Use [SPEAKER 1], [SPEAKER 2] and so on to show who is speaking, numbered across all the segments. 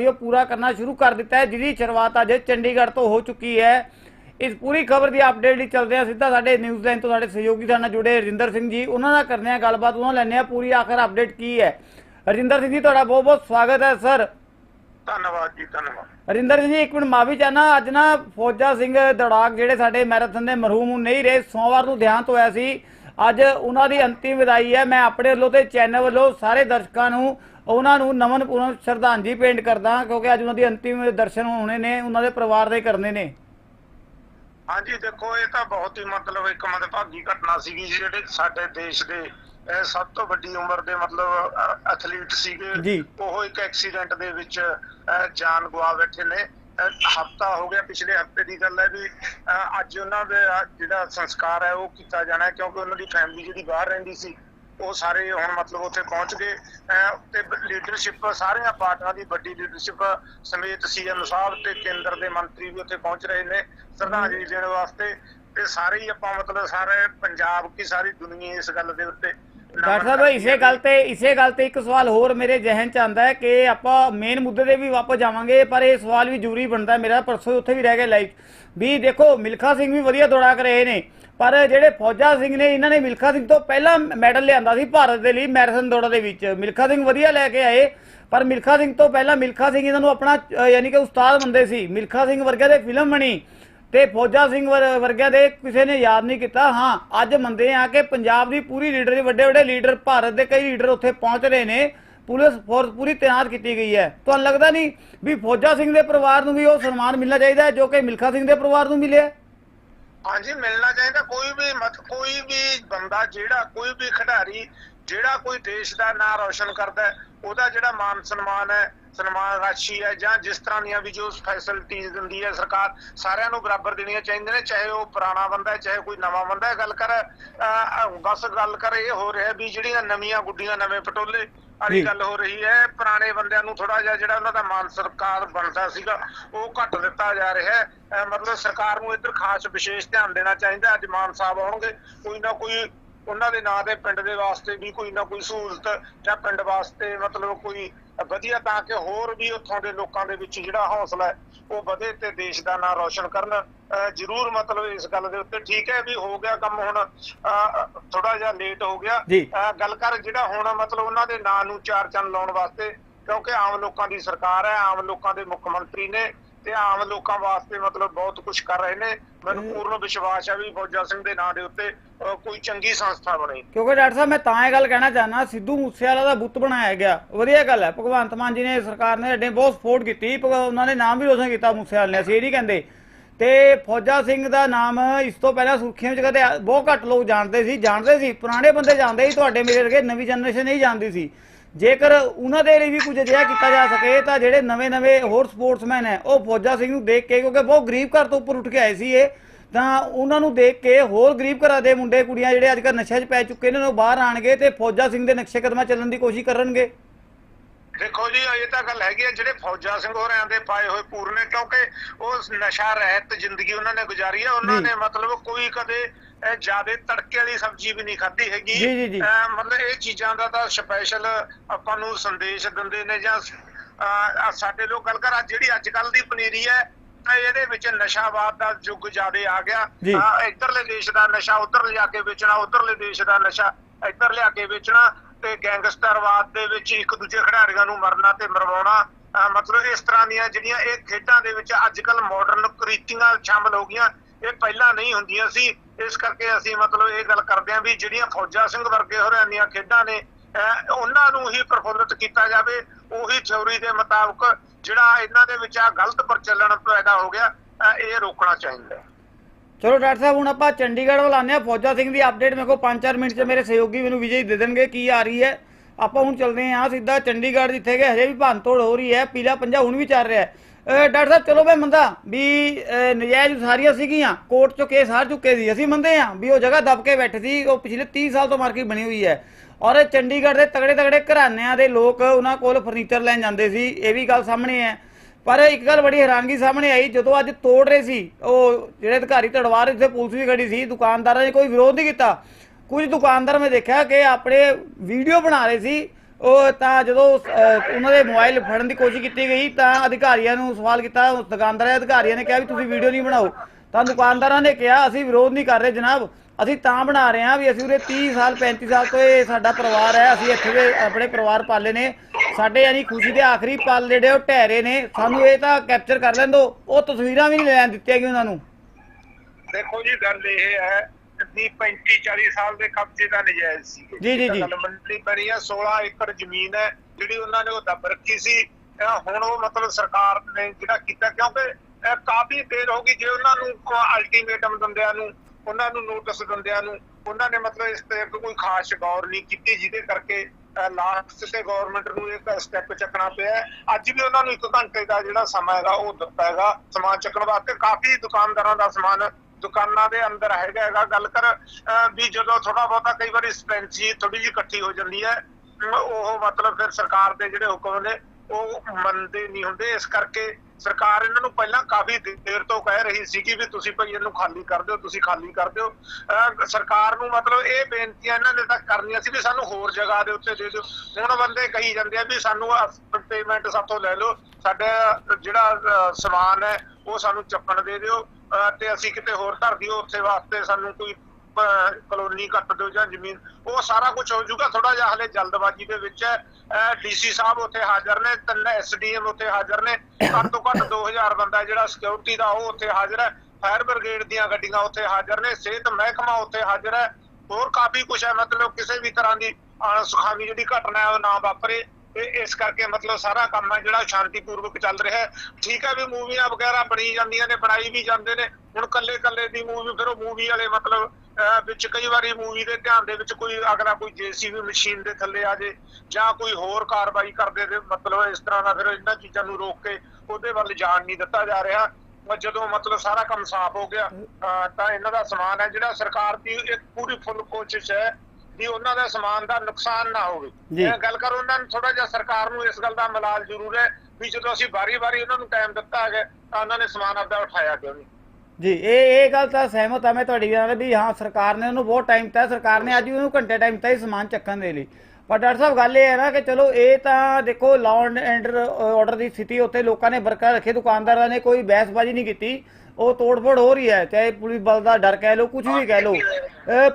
[SPEAKER 1] ਇਹ ਪੂਰਾ ਕਰਨਾ ਸ਼ੁਰੂ ਕਰ ਦਿੱਤਾ ਹੈ ਜਿਹਦੀ ਸ਼ੁਰੂਆਤ ਅੱਜ ਚੰਡੀਗੜ੍ਹ ਤੋਂ ਹੋ ਚੁੱਕੀ ਹੈ। ਇਸ ਪੂਰੀ ਖਬਰ ਦੀ ਅਪਡੇਟ ਲਈ ਚੱਲਦੇ ਆ ਸਿੱਧਾ ਸਾਡੇ ਨਿਊਜ਼ ਲਾਈਨ ਤੋਂ ਸਾਡੇ ਸਹਿਯੋਗੀ ਸਾਡੇ ਨਾਲ ਜੁੜੇ ਰਜਿੰਦਰ ਸਿੰਘ ਜੀ। ਉਹਨਾਂ ਨਾਲ ਕਰਨੇ ਆ ਗੱਲਬਾਤ ਉਹਨਾਂ ਲੈਣੇ ਆ ਪੂਰੀ ਆਖਰ ਅਪਡੇਟ ਕੀ ਹੈ। ਰਜਿੰਦਰ ਸਿੰਘ ਜੀ ਤੁਹਾਡਾ ਬਹੁਤ ਬਹੁਤ ਸਵਾਗਤ ਹੈ ਸਰ।
[SPEAKER 2] ਧੰਨਵਾਦ ਜੀ ਧੰਨਵਾਦ।
[SPEAKER 1] ਰਿੰਦਰ ਜੀ ਇੱਕ ਮਿੰਟ ਮਾਫੀ ਚਾਹਨਾ ਅੱਜ ਨਾ ਫੌਜਾ ਸਿੰਘ ਦੜਾਕ ਜਿਹੜੇ ਸਾਡੇ ਮੈਰਾਥਨ ਦੇ ਮਰਹੂਮ ਨਹੀਂ ਰਹੇ ਸੋਮਵਾਰ ਨੂੰ ਦੇਹਾਂਤ ਹੋਇਆ ਸੀ। ਅੱਜ ਉਹਨਾਂ ਦੀ ਅੰਤਿਮ ਵਿਦਾਈ ਹੈ। ਮੈਂ ਆਪਣੇ ਵੱਲੋਂ ਤੇ ਚੈਨਲ ਵੱਲੋਂ ਸਾਰੇ ਦਰਸ਼ਕਾਂ ਨੂੰ ਉਹਨਾਂ ਨੂੰ ਨਮਨ ਪੂਰਨ ਸ਼ਰਧਾਂਜਲੀ ਭੇਂਟ ਕਰਦਾ ਕਿਉਂਕਿ ਅੱਜ ਉਹਨਾਂ ਦੀ ਅੰਤਿਮ ਦਰਸ਼ਨ ਹੋਣੇ ਨੇ ਉਹਨਾਂ ਦੇ ਪਰਿਵਾਰ ਦੇ ਕਰਨੇ ਨੇ।
[SPEAKER 2] ਹਾਂਜੀ ਦੇਖੋ ਇਹ ਤਾਂ ਬਹੁਤ ਹੀ ਮਤਲਬ ਇੱਕ ਮੰਦਭਾਗੀ ਘਟਨਾ ਸੀਗੀ ਜਿਹੜੇ ਸਾਡੇ ਦੇਸ਼ ਦੇ ਸਭ ਤੋਂ ਵੱਡੀ ਉਮਰ ਦੇ ਮਤਲਬ ਐਥਲੀਟ ਸੀਗੇ। ਉਹ ਇੱਕ ਐਕਸੀਡੈਂਟ ਦੇ ਵਿੱਚ ਜਾਨ ਗਵਾ ਬੈਠੇ ਨੇ। ਹਫਤਾ ਹੋ ਗਿਆ ਪਿਛਲੇ ਹਫ਼ਤੇ ਦੀ ਗੱਲ ਹੈ ਵੀ ਅੱਜ ਉਹਨਾਂ ਦੇ ਜਿਹੜਾ ਸੰਸਕਾਰ ਹੈ ਉਹ ਕੀਤਾ ਜਾਣਾ ਕਿਉਂਕਿ ਉਹਨਾਂ ਦੀ ਫੈਮਿਲੀ ਜਿਹੜੀ ਬਾਹਰ ਰਹਿੰਦੀ ਸੀ ਉਹ ਸਾਰੇ ਹੁਣ ਮਤਲਬ ਉੱਥੇ ਪਹੁੰਚ ਗਏ। ਤੇ ਲੀਡਰਸ਼ਿਪ ਸਾਰੀਆਂ ਪਾਰਟੀਆਂ ਦੀ ਵੱਡੀ ਲੀਡਰਸ਼ਿਪ ਸਮੇਤ ਸੀਐਮ ਸਾਹਿਬ ਤੇ ਕੇਂਦਰ ਦੇ ਮੰਤਰੀ ਵੀ ਉੱਥੇ ਪਹੁੰਚ ਰਹੇ ਨੇ ਸ਼ਰਧਾਂਜਲੀ ਦੇਣ ਵਾਸਤੇ। ਤੇ ਸਾਰੇ ਹੀ ਆਪਾਂ ਮਤਲਬ ਸਾਰੇ ਪੰਜਾਬ ਕੀ ਸਾਰੀ ਦੁਨੀਆ ਇਸ ਗੱਲ ਦੇ ਉੱਤੇ
[SPEAKER 1] ਡਾਕਟਰ ਸਾਹਿਬ ਇਸੇ ਗੱਲ ਤੇ ਇਸੇ ਗੱਲ ਤੇ ਇੱਕ ਸਵਾਲ ਹੋਰ ਮੇਰੇ ਜ਼ਿਹਨ ਚ ਆਂਦਾ ਹੈ ਕਿ ਆਪਾਂ ਮੇਨ ਮੁੱਦੇ ਤੇ ਵੀ ਵਾਪਸ ਜਾਵਾਂਗੇ ਪਰ ਇਹ ਸਵਾਲ ਵੀ ਜ਼ਰੂਰੀ ਬਣਦਾ। ਮੇਰਾ। ਪਰਸੋਂ ਉੱਥੇ ਵੀ ਰਹਿ ਗਿਆ ਲਾਈਵ ਵੀ ਦੇਖੋ ਮਿਲਖਾ ਸਿੰਘ ਵੀ ਵਧੀਆ ਦੌੜਾ ਕਰ ਰਹੇ ਨੇ। ਪਰ ਜਿਹੜੇ ਫੌਜਾ ਸਿੰਘ ਨੇ, ਇਹਨਾਂ ਨੇ ਮਿਲਖਾ ਸਿੰਘ ਤੋਂ ਪਹਿਲਾਂ ਮੈਡਲ ਲਿਆਂਦਾ ਸੀ ਭਾਰਤ ਦੇ ਲਈ ਮੈਰਾਥਨ ਦੌੜ ਦੇ ਵਿੱਚ। ਮਿਲਖਾ ਸਿੰਘ ਵਧੀਆ ਲੈ ਕੇ ਆਏ, ਪਰ ਮਿਲਖਾ ਸਿੰਘ ਤੋਂ ਪਹਿਲਾਂ ਮਿਲਖਾ ਸਿੰਘ ਇਹਨਾਂ ਨੂੰ ਆਪਣਾ ਯਾਨੀ ਕਿ ਉਸਤਾਦ ਮੰਨਦੇ ਸੀ। ਮਿਲਖਾ ਸਿੰਘ ਵਰਗੇ ਦੇ ਫਿਲਮ ਬਣੀ ਤੇ ਫੌਜਾ ਸਿੰਘ ਵਰ- ਵਰਗਿਆਂ ਦੇ ਕਿਸੇ ਨੇ ਯਾਦ ਨਹੀਂ ਕੀਤਾ। ਹਾਂ, ਅੱਜ ਮੰਨਦੇ ਆ ਕਿ ਪੰਜਾਬ ਦੀ ਪੂਰੀ ਲੀਡਰ ਦੀ ਵੱਡੇ ਵੱਡੇ ਲੀਡਰ ਭਾਰਤ ਦੇ ਕਈ ਲੀਡਰ ਉੱਥੇ ਪਹੁੰਚ ਰਹੇ ਨੇ। ਪੁਲਿਸ ਫੋਰਸ ਪੂਰੀ ਤਾਇਨਾਤ ਕੀਤੀ ਗਈ ਹੈ। ਤੁਹਾਨੂੰ ਲੱਗਦਾ ਨਹੀਂ ਵੀ ਫੌਜਾ ਸਿੰਘ ਦੇ ਪਰਿਵਾਰ ਨੂੰ ਵੀ ਉਹ ਸਨਮਾਨ ਮਿਲਣਾ ਚਾਹੀਦਾ ਹੈ, ਜੋ ਕਿ ਮਿਲਖਾ ਸਿੰਘ ਦੇ ਪਰਿਵਾਰ ਨੂੰ ਮਿਲਿਆ
[SPEAKER 2] ਹਾਂਜੀ, ਮਿਲਣਾ ਚਾਹੀਦਾ, ਕੋਈ ਵੀ ਮਤ, ਕੋਈ ਵੀ ਬੰਦਾ, ਜਿਹੜਾ ਕੋਈ ਵੀ ਖਿਡਾਰੀ, ਜਿਹੜਾ ਕੋਈ ਦੇਸ਼ ਦਾ ਨਾਂ ਰੌਸ਼ਨ ਕਰਦਾ ਹੈ, ਉਹਦਾ ਜਿਹੜਾ ਮਾਨ ਸਨਮਾਨ ਹੈ, ਸਨਮਾਨ ਰਾਸ਼ੀ ਹੈ, ਜਾਂ ਜਿਸ ਤਰ੍ਹਾਂ ਦੀਆਂ ਵੀ ਜੋ ਫੈਸਿਲਿਟੀਆਂ ਦਿੰਦੀ ਹੈ ਸਰਕਾਰ, ਸਾਰਿਆਂ ਨੂੰ ਬਰਾਬਰ ਦੇਣੀਆਂ ਚਾਹੀਦੀਆਂ ਨੇ, ਚਾਹੇ ਉਹ ਪੁਰਾਣਾ ਬੰਦਾ ਹੈ, ਚਾਹੇ ਕੋਈ ਨਵਾਂ ਬੰਦਾ ਹੈ, ਗੱਲ ਕਰ ਬਸ ਗੱਲ ਕਰ, ਇਹ ਹੋ ਰਿਹਾ ਵੀ ਜਿਹੜੀਆਂ ਨਵੀਆਂ ਗੁੱਡੀਆਂ, ਨਵੇਂ ਪਟੋਲੇ ਵਾਲੀ ਗੱਲ ਹੋ ਰਹੀ ਹੈ ਪੁਰਾਣੇ ਬੰਦਿਆਂ ਨੂੰ ਥੋੜਾ ਜਿਹਾ ਜਿਹੜਾ ਉਹਨਾਂ ਦਾ ਮਾਨ ਸਰਕਾਰ ਬਣਦਾ ਸੀਗਾ ਉਹ ਘੱਟ ਦਿੱਤਾ ਜਾ ਰਿਹਾ ਹੈ। ਮਤਲਬ ਸਰਕਾਰ ਨੂੰ ਇੱਧਰ ਖਾਸ ਵਿਸ਼ੇਸ਼ ਧਿਆਨ ਦੇਣਾ ਚਾਹੀਦਾ ਅੱਜ ਮਾਨ ਸਾਹਿਬ ਆਉਣਗੇ ਕੋਈ ਨਾ ਕੋਈ ਉਹਨਾਂ ਦੇ ਨਾਂ ਦੇ ਪਿੰਡ ਦੇ ਵਾਸਤੇ ਵੀ ਕੋਈ ਨਾ ਕੋਈ ਸਹੂਲਤ ਜਾਂ ਪਿੰਡ ਵਾਸਤੇ ਮਤਲਬ ਕੋਈ ਵਧੀਆ ਤਾਂ ਕਿ ਹੋਰ ਵੀ ਉੱਥੋਂ ਦੇ ਲੋਕਾਂ ਦੇ ਵਿੱਚ ਜਿਹੜਾ ਹੌਸਲਾ ਹੈ ਉਹ ਵਧੇ ਤੇ ਦੇਸ਼ ਦਾ ਨਾਂ ਰੌਸ਼ਨ ਕਰਨ। ਜ਼ਰੂਰ ਮਤਲਬ ਇਸ ਗੱਲ ਦੇ ਉੱਤੇ ਠੀਕ ਹੈ ਵੀ ਹੋ ਗਿਆ ਕੰਮ ਹੁਣ ਥੋੜਾ ਜਿਹਾ ਲੇਟ ਹੋ ਗਿਆ। ਗੱਲ ਕਰ ਜਿਹੜਾ ਹੁਣ ਮਤਲਬ ਉਹਨਾਂ ਦੇ ਨਾਂ ਨੂੰ ਚਾਰ ਚੰਨ ਲਾਉਣ ਵਾਸਤੇ ਕਿਉਂਕਿ ਆਮ ਲੋਕਾਂ ਦੀ ਸਰਕਾਰ ਹੈ ਆਮ ਲੋਕਾਂ ਦੇ ਮੁੱਖ ਮੰਤਰੀ ਨੇ। ਤੇ ਆਮ ਲੋਕਾਂ ਵਾਸਤੇ ਮਤਲਬ ਬਹੁਤ ਕੁਝ ਕਰ ਰਹੇ ਨੇ। ਮੈਨੂੰ ਪੂਰਨ ਵਿਸ਼ਵਾਸ ਹੈ ਵੀ ਫੌਜਾ ਸਿੰਘ ਦੇ ਨਾਂ ਦੇ ਉੱਤੇ ਕੋਈ ਚੰਗੀ ਸੰਸਥਾ ਬਣੇ।
[SPEAKER 1] ਕਿਉਂਕਿ ਡਾਕਟਰ ਸਾਹਿਬ ਮੈਂ ਤਾਂ ਇਹ ਗੱਲ ਕਹਿਣਾ ਚਾਹਨਾ ਸਿੱਧੂ ਮੂਸੇਵਾਲਾ ਦਾ ਬੁੱਤ ਬਣਾਇਆ ਗਿਆ। ਵਧੀਆ ਗੱਲ ਹੈ। ਭਗਵੰਤ ਮਾਨ ਜੀ ਨੇ ਸਰਕਾਰ ਨੇ ਸਾਡੇ ਬਹੁਤ ਸਪੋਰਟ ਕੀਤੀ। ਉਹਨਾਂ ਨੇ ਨਾਮ ਵੀ ਰੋਸ਼ਨ ਕੀਤਾ ਮੂਸੇਵਾਲੇ ਨੇ ਅਸੀਂ ਇਹ ਨਹੀਂ ਕਹਿੰਦੇ। ਤੇ ਫੌਜਾ ਸਿੰਘ ਦਾ ਨਾਮ ਇਸ ਤੋਂ ਪਹਿਲਾਂ ਸੁਰਖੀਆਂ ਵਿੱਚ ਕਦੇ ਬਹੁਤ ਘੱਟ ਲੋਕ ਜਾਣਦੇ ਸੀ। ਜਾਣਦੇ ਸੀ ਪੁਰਾਣੇ ਬੰਦੇ ਜਾਣਦੇ ਸੀ ਤੁਹਾਡੇ ਮੇਰੇ ਵਰਗੇ ਨਵੀਂ ਜਨਰੇਸ਼ਨ ਨਹੀਂ ਜਾਣਦੀ ਸੀ। ਜੇਕਰ ਉਹਨਾਂ ਦੇ ਲਈ ਵੀ ਕੁਝ ਅਜਿਹਾ ਕੀਤਾ ਜਾ ਸਕੇ, ਤਾਂ ਜਿਹੜੇ ਨਵੇਂ-ਨਵੇਂ ਹੋਰ ਸਪੋਰਟਸਮੈਨ ਹੈ, ਉਹ ਫੌਜਾ ਸਿੰਘ ਨੂੰ ਦੇਖ ਕੇ, ਕਿਉਂਕਿ ਬਹੁਤ ਗਰੀਬ ਘਰ ਤੋਂ ਉੱਪਰ ਉੱਠ ਕੇ ਆਏ ਸੀ ਇਹ ਤਾਂ ਉਹਨਾਂ ਨੂੰ ਦੇਖ ਕੇ ਹੋਰ ਗਰੀਬ ਘਰਾਂ ਦੇ ਮੁੰਡੇ ਕੁੜੀਆਂ ਜਿਹੜੇ ਅੱਜ ਕੱਲ੍ਹ ਨਸ਼ੇ 'ਚ ਪੈ ਚੁੱਕੇ ਨੇ, ਉਹ ਬਾਹਰ ਆਣਗੇ ਤੇ ਫੌਜਾ ਸਿੰਘ ਦੇ ਨਕਸ਼ੇ ਕਦਮਾਂ ਚੱਲਣ ਦੀ ਕੋਸ਼ਿਸ਼ ਕਰਨਗੇ।
[SPEAKER 2] ਦੇਖੋ ਜੀ ਇਹ ਤਾਂ ਗੱਲ ਹੈਗੀ ਹੈ ਜਿਹੜੇ ਫੌਜਾ ਸਿੰਘ ਹੋਰਾਂ ਦੇ ਪਾਏ ਹੋਏ ਪੂਰਨੇ ਕਿਉਂਕਿ ਉਹ ਨਸ਼ਾ ਰਹਿਤ ਜ਼ਿੰਦਗੀ ਉਹਨਾਂ ਨੇ ਗੁਜ਼ਾਰੀ ਹੈ ਉਹਨਾਂ। ਨੇ ਮਤਲਬ ਕੋਈ ਕਦੇ ਜਿਆਦੇ ਤੜਕੇ ਵਾਲੀ ਸਬਜ਼ੀ ਵੀ ਨਹੀਂ ਖਾਧੀ ਹੈਗੀ। ਮਤਲਬ ਇਹ ਚੀਜ਼ਾਂ ਦਾ ਤਾਂ ਸਪੈਸ਼ਲ ਆਪਾਂ ਨੂੰ ਸੰਦੇਸ਼ ਦਿੰਦੇ ਨੇ ਜਾਂ ਸਾਡੇ ਲੋਕ ਗੱਲ ਕਰ ਜਿਹੜੀ ਅੱਜ ਕੱਲ ਦੀ ਪਨੀਰੀ ਹੈ ਤਾਂ ਇਹਦੇ ਵਿੱਚ ਨਸ਼ਾਵਾਦ ਦਾ ਯੁੱਗ ਜਿਆਦੇ ਆ ਗਿਆ। ਇੱਧਰਲੇ ਦੇਸ਼ ਦਾ ਨਸ਼ਾ ਉੱਧਰ ਲਿਜਾ ਕੇ ਵੇਚਣਾ ਉੱਧਰਲੇ ਦੇਸ਼ ਦਾ ਨਸ਼ਾ ਇੱਧਰ ਲਿਆ ਕੇ ਵੇਚਣਾ। ਤੇ ਗੈਂਗਸਟਰਵਾਦ ਦੇ ਵਿੱਚ ਇੱਕ ਦੂਜੇ ਖਿਡਾਰੀਆਂ ਨੂੰ ਮਰਨਾ ਤੇ ਮਰਵਾਉਣਾ ਮਤਲਬ ਇਸ ਤਰ੍ਹਾਂ ਦੀਆਂ ਜਿਹੜੀਆਂ ਇਹ ਖੇਡਾਂ ਦੇ ਵਿੱਚ ਅੱਜ ਕੱਲ ਮਾਡਰਨ ਕ੍ਰਿਤੀਆਂ ਸ਼ਾਮਲ ਹੋ ਗਈਆਂ, ਇਹ ਪਹਿਲਾਂ ਨਹੀਂ ਹੁੰਦੀਆਂ ਸੀ। ਇਸ ਕਰਕੇ ਅਸੀਂ ਮਤਲਬ ਇਹ ਗੱਲ ਕਰਦੇ ਹਾਂ ਵੀ ਜਿਹੜੀਆਂ ਫੌਜਾ ਸਿੰਘ ਵਰਗੇ ਹੋਰਾਂ ਦੀਆਂ ਖੇਡਾਂ ਨੇ, ਅਹ ਉਹਨਾਂ ਨੂੰ ਹੀ ਪ੍ਰਫੁੱਲਤ ਕੀਤਾ ਜਾਵੇ। ਉਹੀ ਥਿਉਰੀ ਦੇ ਮੁਤਾਬਕ ਜਿਹੜਾ ਇਹਨਾਂ ਦੇ ਵਿੱਚ ਆ ਗਲਤ ਪ੍ਰਚਲਨ ਪੈਦਾ ਹੋ ਗਿਆ ਇਹ ਰੋਕਣਾ ਚਾਹੀਦਾ
[SPEAKER 1] ਚਲੋ ਡਾਕਟਰ ਸਾਹਿਬ, ਹੁਣ ਆਪਾਂ ਚੰਡੀਗੜ੍ਹ ਵੱਲ ਆਉਂਦੇ ਹਾਂ। ਫੌਜਾ ਸਿੰਘ ਦੀ ਅਪਡੇਟ ਮੇਰੇ ਕੋਲ 5-4 ਮਿੰਟ 'ਚ ਮੇਰੇ ਸਹਿਯੋਗੀ ਮੈਨੂੰ ਵਿਜੇ ਦੇ ਦੇਣਗੇ ਕੀ ਆ ਰਹੀ ਹੈ। ਆਪਾਂ ਹੁਣ ਚੱਲਦੇ ਹਾਂ ਸਿੱਧਾ ਚੰਡੀਗੜ੍ਹ ਜਿੱਥੇ ਕਿ ਹਜੇ ਵੀ ਭੰਨਤੋੜ ਹੋ ਰਹੀ ਹੈ, ਪੀਲਾ ਪੰਜਾ ਹੁਣ ਵੀ ਚੱਲ ਰਿਹਾ ਹੈ। ਡਾਕਟਰ ਸਾਹਿਬ, ਚਲੋ ਮੈਂ ਮੰਨਦਾ ਵੀ ਨਜਾਇਜ਼ ਸਾਰੀਆਂ ਸੀਗੀਆਂ, ਕੋਰਟ 'ਚੋਂ ਕੇਸ ਹਾਰ ਚੁੱਕੇ ਸੀ, ਅਸੀਂ ਮੰਨਦੇ ਹਾਂ ਵੀ ਉਹ ਜਗ੍ਹਾ ਦੱਬ ਕੇ ਬੈਠੇ ਸੀ, ਉਹ ਪਿਛਲੇ 30 ਸਾਲ ਤੋਂ ਮਾਰਕੀਟ ਬਣੀ ਹੋਈ ਹੈ। ਔਰ ਚੰਡੀਗੜ੍ਹ ਦੇ ਤਗੜੇ ਤਗੜੇ ਘਰਾਣਿਆਂ ਦੇ ਲੋਕ ਉਹਨਾਂ ਕੋਲ ਫਰਨੀਚਰ ਲੈਣ ਜਾਂਦੇ ਸੀ, ਇਹ ਵੀ ਗੱਲ ਸਾਹਮਣੇ ਹੈ। ਪਰ ਇੱਕ ਗੱਲ ਬੜੀ ਹੈਰਾਨਗੀ ਸਾਹਮਣੇ ਆਈ, ਜਦੋਂ ਅੱਜ ਤੋੜ ਰਹੇ ਸੀ, ਉਹ ਜਿਹੜੇ ਅਧਿਕਾਰੀ ਤੜਵਾ ਰਹੇ ਸੀ ਪੁਲਿਸ ਵੀ ਖੜੀ ਸੀ, ਦੁਕਾਨਦਾਰਾਂ ਨੇ ਕੋਈ ਵਿਰੋਧ ਨਹੀਂ ਕੀਤਾ। ਕੁਝ ਦੁਕਾਨਦਾਰ ਮੈਂ ਦੇਖਿਆ ਕਿ ਆਪਣੇ ਵੀਡੀਓ ਬਣਾ ਰਹੇ ਸੀ, ਉਹ ਤਾਂ ਜਦੋਂ ਉਹਨਾਂ ਦੇ ਮੋਬਾਈਲ ਫੜਨ ਦੀ ਕੋਸ਼ਿਸ਼ ਕੀਤੀ ਗਈ, ਤਾਂ ਅਧਿਕਾਰੀਆਂ ਨੂੰ ਸਵਾਲ ਕੀਤਾ ਦੁਕਾਨਦਾਰਾਂ ਅਧਿਕਾਰੀਆਂ ਨੇ ਕਿਹਾ ਵੀ ਤੁਸੀਂ ਵੀਡੀਓ ਨਹੀਂ ਬਣਾਓ। ਤਾਂ ਦੁਕਾਨਦਾਰਾਂ ਨੇ ਕਿਹਾ, ਅਸੀਂ ਵਿਰੋਧ ਨਹੀਂ ਕਰ ਰਹੇ ਜਨਾਬ, ਅਸੀਂ ਤਾਂ ਬਣਾ ਰਹੇ ਹਾਂ ਵੀ ਅਸੀਂ ਉਰੇ 30 ਸਾਲ 35 ਸਾਲ ਤੋਂ ਇਹ ਸਾਡਾ ਪਰਿਵਾਰ ਹੈ, ਅਸੀਂ ਇੱਥੇ ਦੇ ਆਪਣੇ ਪਰਿਵਾਰ ਪਾਲੇ ਨੇ ਸਾਡੇ ਯਾਨੀ ਖੁਸ਼ੀ ਦੇ ਆਖਰੀ ਪਲ ਜਿਹੜੇ ਉਹ ਢਹਿਰੇ ਨੇ ਸਾਨੂੰ ਇਹ ਤਾਂ ਕੈਪਚਰ ਕਰ ਲੈਣ ਦਿਓ ਉਹ ਤਸਵੀਰਾਂ ਵੀ ਨਹੀਂ ਲੈਣ ਦਿੱਤੀਆਂ ਗਈਆਂ ਉਹਨਾਂ ਨੂੰ।
[SPEAKER 2] ਦੇਖੋ ਜੀ ਗੱਲ ਇਹ ਹੈ ਕਿ 35 40 ਸਾਲ ਦੇ ਕਬਜ਼ੇ ਦਾ ਨਜਾਇਜ਼ ਸੀ।
[SPEAKER 1] ਜੀ, ਜੀ, ਜੀ।
[SPEAKER 2] ਮੰਡੀ ਬਣੀ ਆ 16 ਏਕੜ ਜ਼ਮੀਨ ਹੈ ਜਿਹੜੀ ਉਹਨਾਂ ਨੇ ਉਹ ਦੱਬ ਰੱਖੀ ਸੀ। ਹੁਣ ਉਹ ਮਤਲਬ ਸਰਕਾਰ ਨੇ ਜਿਹੜਾ ਕੀਤਾ ਕਿਉਂਕਿ ਕਾਫੀ ਦੇਰ ਹੋ ਗਈ ਜੇ ਉਹਨਾਂ ਨੂੰ ਅਲਟੀਮੇਟਮ ਦਿੰਦਿਆਂ ਨੂੰ ਉਹਨਾਂ ਨੂੰ ਨੋਟਿਸ ਦਿੰਦਿਆਂ ਨੂੰ ਉਹਨਾਂ ਨੇ ਮਤਲਬ ਇਸ ਤੇ ਕੋਈ ਖਾਸ ਗੌਰ ਨਹੀਂ ਕੀਤੀ ਜਿਹਦੇ ਕਰਕੇ ਲਾਸਟ ਤੇ ਗਵਰਨਮੈਂਟ ਨੂੰ ਇੱਕ ਸਟੈਪ ਚੱਕਣਾ ਪਿਆ ਅੱਜ ਵੀ ਉਹਨਾਂ ਨੂੰ 1 ਘੰਟੇ ਦਾ ਜਿਹੜਾ ਸਮਾਂ ਹੈਗਾ, ਉਹ ਦਿੱਤਾ ਹੈਗਾ। ਸਮਾਨ ਚੱਕਣ ਵਾਸਤੇ ਕਾਫੀ ਦੁਕਾਨਦਾਰਾਂ ਦਾ ਸਮਾਨ ਦੁਕਾਨਾਂ ਦੇ ਅੰਦਰ ਹੈਗਾ ਹੈਗਾ। ਗੱਲ ਕਰ ਵੀ ਜਦੋਂ ਥੋੜਾ ਬਹੁਤਾ ਕਈ ਵਾਰੀ ਸਪੈਂਸੀ ਥੋੜੀ ਜਿਹੀ ਇਕੱਠੀ ਹੋ ਜਾਂਦੀ ਹੈ। ਉਹ ਮਤਲਬ ਫਿਰ ਸਰਕਾਰ ਦੇ ਜਿਹੜੇ ਹੁਕਮ ਨੇ ਉਹ ਮੰਨਦੇ ਨਹੀਂ ਹੁੰਦੇ। ਇਸ ਕਰਕੇ ਸਰਕਾਰ ਇਹਨਾਂ ਨੂੰ ਪਹਿਲਾਂ ਕਾਫੀ ਦੇਰ ਤੋਂ ਕਹਿ ਰਹੀ ਸੀ ਕਿ ਵੀ ਤੁਸੀਂ ਭਾਈ ਇਹਨੂੰ ਖਾਲੀ ਕਰ ਦਿਓ, ਤੁਸੀਂ ਖਾਲੀ ਕਰ ਦਿਓ। ਸਰਕਾਰ ਨੂੰ ਮਤਲਬ ਇਹ ਬੇਨਤੀਆਂ ਇਹਨਾਂ ਨੇ ਤਾਂ ਕਰਨੀਆਂ ਸੀ ਵੀ ਸਾਨੂੰ ਹੋਰ ਜਗ੍ਹਾ ਦੇ ਉੱਤੇ ਦੇ ਦਿਓ। ਹੁਣ ਬੰਦੇ ਕਹੀ ਜਾਂਦੇ ਆ ਵੀ ਸਾਨੂੰ ਪੇਮੈਂਟ ਸਾਥੋਂ ਲੈ ਲਓ। ਸਾਡਾ ਜਿਹੜਾ ਸਮਾਨ ਹੈ, ਉਹ ਸਾਨੂੰ ਚੱਪਣ ਦੇ ਦਿਓ। ਤੇ ਅਸੀਂ ਕਿਤੇ ਹੋਰ ਧਰ ਦਿਓ। ਉੱਥੇ ਵਾਸਤੇ ਸਾਨੂੰ ਕੋਈ ਕਲੋਨੀ ਕੱਟ ਦਿਓ ਜਾਂ ਜ਼ਮੀਨ, ਉਹ ਸਾਰਾ ਕੁਝ ਹੋ ਜਾਊਗਾ ਥੋੜਾ ਜਿਹਾ ਹਲੇ ਜਲਦਬਾਜ਼ੀ ਦੇ ਵਿੱਚ ਹੈ। ਡੀਸੀ ਸਾਹਿਬ ਉੱਥੇ ਹਾਜ਼ਰ ਨੇ, ਤਿੰਨ ਐਸਡੀਐਮ ਉੱਥੇ ਹਾਜ਼ਰ ਨੇ। ਘੱਟ ਤੋਂ ਘੱਟ 2000 ਬੰਦਾ ਜਿਹੜਾ ਸਿਕਿਉਰਿਟੀ ਦਾ, ਉਹ ਉੱਥੇ ਹਾਜ਼ਰ ਹੈ। ਫਾਇਰ ਬ੍ਰਿਗੇਡ ਦੀਆਂ ਗੱਡੀਆਂ ਉੱਥੇ ਹਾਜ਼ਰ ਨੇ, ਸਿਹਤ ਮਹਿਕਮਾ ਉੱਥੇ ਹਾਜ਼ਰ ਹੈ। ਹੋਰ ਕਾਫੀ ਕੁਝ ਹੈ, ਮਤਲਬ ਕਿਸੇ ਵੀ ਤਰ੍ਹਾਂ ਦੀ ਅਣਸੁਖਾਵੀ ਜਿਹੜੀ ਘਟਨਾ ਹੈ, ਉਹ ਨਾ ਵਾਪਰੇ। ਤੇ ਇਸ ਕਰਕੇ ਮਤਲਬ ਸਾਰਾ ਕੰਮ ਹੈ ਜਿਹੜਾ ਸ਼ਾਂਤੀਪੂਰਵਕ ਚੱਲ ਰਿਹਾ ਹੈ। ਠੀਕ ਹੈ ਵੀ ਮੂਵੀਆਂ ਵਗੈਰਾ ਬਣੀ ਜਾਂਦੀਆਂ ਨੇ ਬਣਾਈ ਵੀ ਜਾਂਦੇ ਨੇ। ਹੁਣ ਕੱਲੇ ਕੱਲੇ ਦੀ ਮੂਵੀ ਫਿਰ ਉਹ ਮੂਵੀ ਵਾਲੇ ਮਤਲਬ ਵਿੱਚ ਕਈ ਵਾਰੀ ਮੂਵੀ ਦੇ ਧਿਆਨ ਦੇ ਵਿੱਚ ਕੋਈ ਅਗਲਾ ਕੋਈ ਜੀਸੀਬੀ ਮਸ਼ੀਨ ਦੇ ਥੱਲੇ ਆ ਜੇ ਜਾਂ ਕੋਈ ਹੋਰ ਕਾਰਵਾਈ ਕਰਦੇ ਦੇ ਮਤਲਬ ਇਸ ਤਰ੍ਹਾਂ ਦਾ ਫਿਰ ਇਹਨਾਂ ਚੀਜ਼ਾਂ ਨੂੰ ਰੋਕ ਕੇ ਉਹਦੇ ਵੱਲ ਜਾਣ ਨਹੀਂ ਦਿੱਤਾ ਜਾ ਰਿਹਾ। ਜਦੋਂ ਮਤਲਬ ਸਾਰਾ ਕੰਮ ਸਾਫ਼ ਹੋ ਗਿਆ ਅਹ, ਤਾਂ ਇਹਨਾਂ ਦਾ ਸਮਾਨ ਹੈ ਜਿਹੜਾ ਸਰਕਾਰ ਦੀ ਇੱਕ ਪੂਰੀ ਫੁੱਲ ਕੋਸ਼ਿਸ਼ ਹੈ ਵੀ ਉਹਨਾਂ ਦਾ ਸਮਾਨ ਦਾ ਨੁਕਸਾਨ ਨਾ ਹੋਵੇ।
[SPEAKER 1] ਜੀ।
[SPEAKER 2] ਇਹ ਗੱਲ ਕਰ ਉਹਨਾਂ ਨੂੰ ਥੋੜਾ ਜਿਹਾ ਸਰਕਾਰ ਨੂੰ ਇਸ ਗੱਲ ਦਾ ਮਲਾਲ ਜ਼ਰੂਰ ਹੈ ਵੀ ਜਦੋਂ ਅਸੀਂ ਵਾਰੀ-ਵਾਰੀ ਉਹਨਾਂ ਨੂੰ ਟਾਈਮ ਦਿੱਤਾ ਹੈਗਾ ਤਾਂ ਉਹਨਾਂ ਨੇ ਸਮਾਨ ਆਪਦਾ ਉਠਾਇਆ ਕਿਉਂ ਨਹੀਂ?
[SPEAKER 1] ਜੀ ਇਹ ਇਹ ਗੱਲ ਤਾਂ ਸਹਿਮਤ ਹਾਂ ਮੈਂ ਤੁਹਾਡੀ ਨਾਲ ਵੀ ਹਾਂ ਸਰਕਾਰ ਨੇ ਉਹਨੂੰ ਬਹੁਤ ਟਾਈਮ ਦਿੱਤਾ ਸਰਕਾਰ ਨੇ ਅੱਜ ਵੀ ਉਹਨੂੰ ਘੰਟੇ ਟਾਈਮ ਦਿੱਤਾ ਹੀ ਸਮਾਨ ਚੱਕਣ ਦੇ ਲਈ। ਪਰ ਡਾਕਟਰ ਸਾਹਿਬ ਗੱਲ ਇਹ ਹੈ ਨਾ ਕਿ ਚਲੋ ਇਹ ਤਾਂ ਦੇਖੋ ਲਾਅ ਐਂਡ ਆਰਡਰ ਦੀ ਸਥਿਤੀ ਉੱਤੇ ਲੋਕਾਂ ਨੇ ਬਰਕਰਾਰ ਰੱਖੀ ਦੁਕਾਨਦਾਰਾਂ ਨੇ ਕੋਈ ਬਹਿਸਬਾਜ਼ੀ ਨਹੀਂ ਕੀਤੀ। ਉਹ ਤੋੜਫੋੜ ਹੋ ਰਹੀ ਹੈ, ਚਾਹੇ ਪੁਲਿਸ ਬਲ ਦਾ ਡਰ ਕਹਿ ਲਓ ਕੁਝ ਵੀ ਕਹਿ ਲਓ।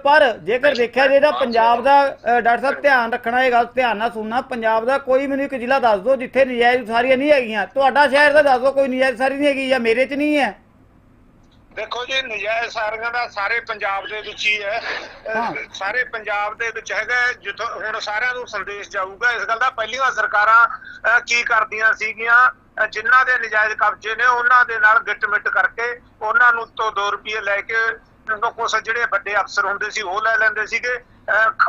[SPEAKER 1] ਪਰ ਜੇਕਰ ਦੇਖਿਆ ਜੇ ਤਾਂ ਪੰਜਾਬ ਦਾ ਡਾਕਟਰ ਸਾਹਿਬ ਧਿਆਨ ਰੱਖਣਾ, ਇਹ ਗੱਲ ਧਿਆਨ ਨਾਲ ਸੁਣਨਾ, ਪੰਜਾਬ ਦਾ ਕੋਈ ਮੈਨੂੰ ਇੱਕ ਜ਼ਿਲ੍ਹਾ ਦੱਸ ਦਿਓ ਜਿੱਥੇ ਨਜਾਇਜ਼ ਸਾਰੀਆਂ ਨਹੀਂ ਹੈਗੀਆਂ। ਤੁਹਾਡਾ ਸ਼ਹਿਰ ਦਾ ਦੱਸ ਦਿਓ, ਕੋਈ ਨਜਾਇਜ਼ ਸਾਰੀ ਨਹੀਂ ਹੈਗੀ ਜਾਂ ਮੇਰੇ 'ਚ ਨਹੀਂ ਹੈ।
[SPEAKER 2] ਦੇਖੋ ਜੀ ਨਜਾਇਜ਼ ਸਾਰੀਆਂ ਦਾ ਸਾਰੇ ਪੰਜਾਬ ਦੇ ਵਿੱਚ ਹੀ ਹੈ। ਸਾਰੇ ਪੰਜਾਬ ਦੇ ਵਿੱਚ ਹੈਗਾ ਜਿੱਥੋਂ ਹੁਣ ਸਾਰਿਆਂ ਨੂੰ ਸੰਦੇਸ਼ ਜਾਊਗਾ। ਇਸ ਗੱਲ ਦਾ ਪਹਿਲੀਆਂ ਸਰਕਾਰਾਂ ਕੀ ਕਰਦੀਆਂ ਸੀਗੀਆਂ ਜਿਨ੍ਹਾਂ ਦੇ ਨਜਾਇਜ਼ ਕਬਜ਼ੇ ਨੇ ਉਹਨਾਂ ਦੇ ਨਾਲ ਗਿੱਟ-ਮਿੱਟ ਕਰਕੇ ਉਹਨਾਂ ਨੂੰ ਤੋਂ 2 ਰੁਪਏ ਲੈ ਕੇ ਕੁਛ ਜਿਹੜੇ ਵੱਡੇ ਅਫਸਰ ਹੁੰਦੇ ਸੀ ਉਹ ਲੈ ਲੈਂਦੇ ਸੀਗੇ।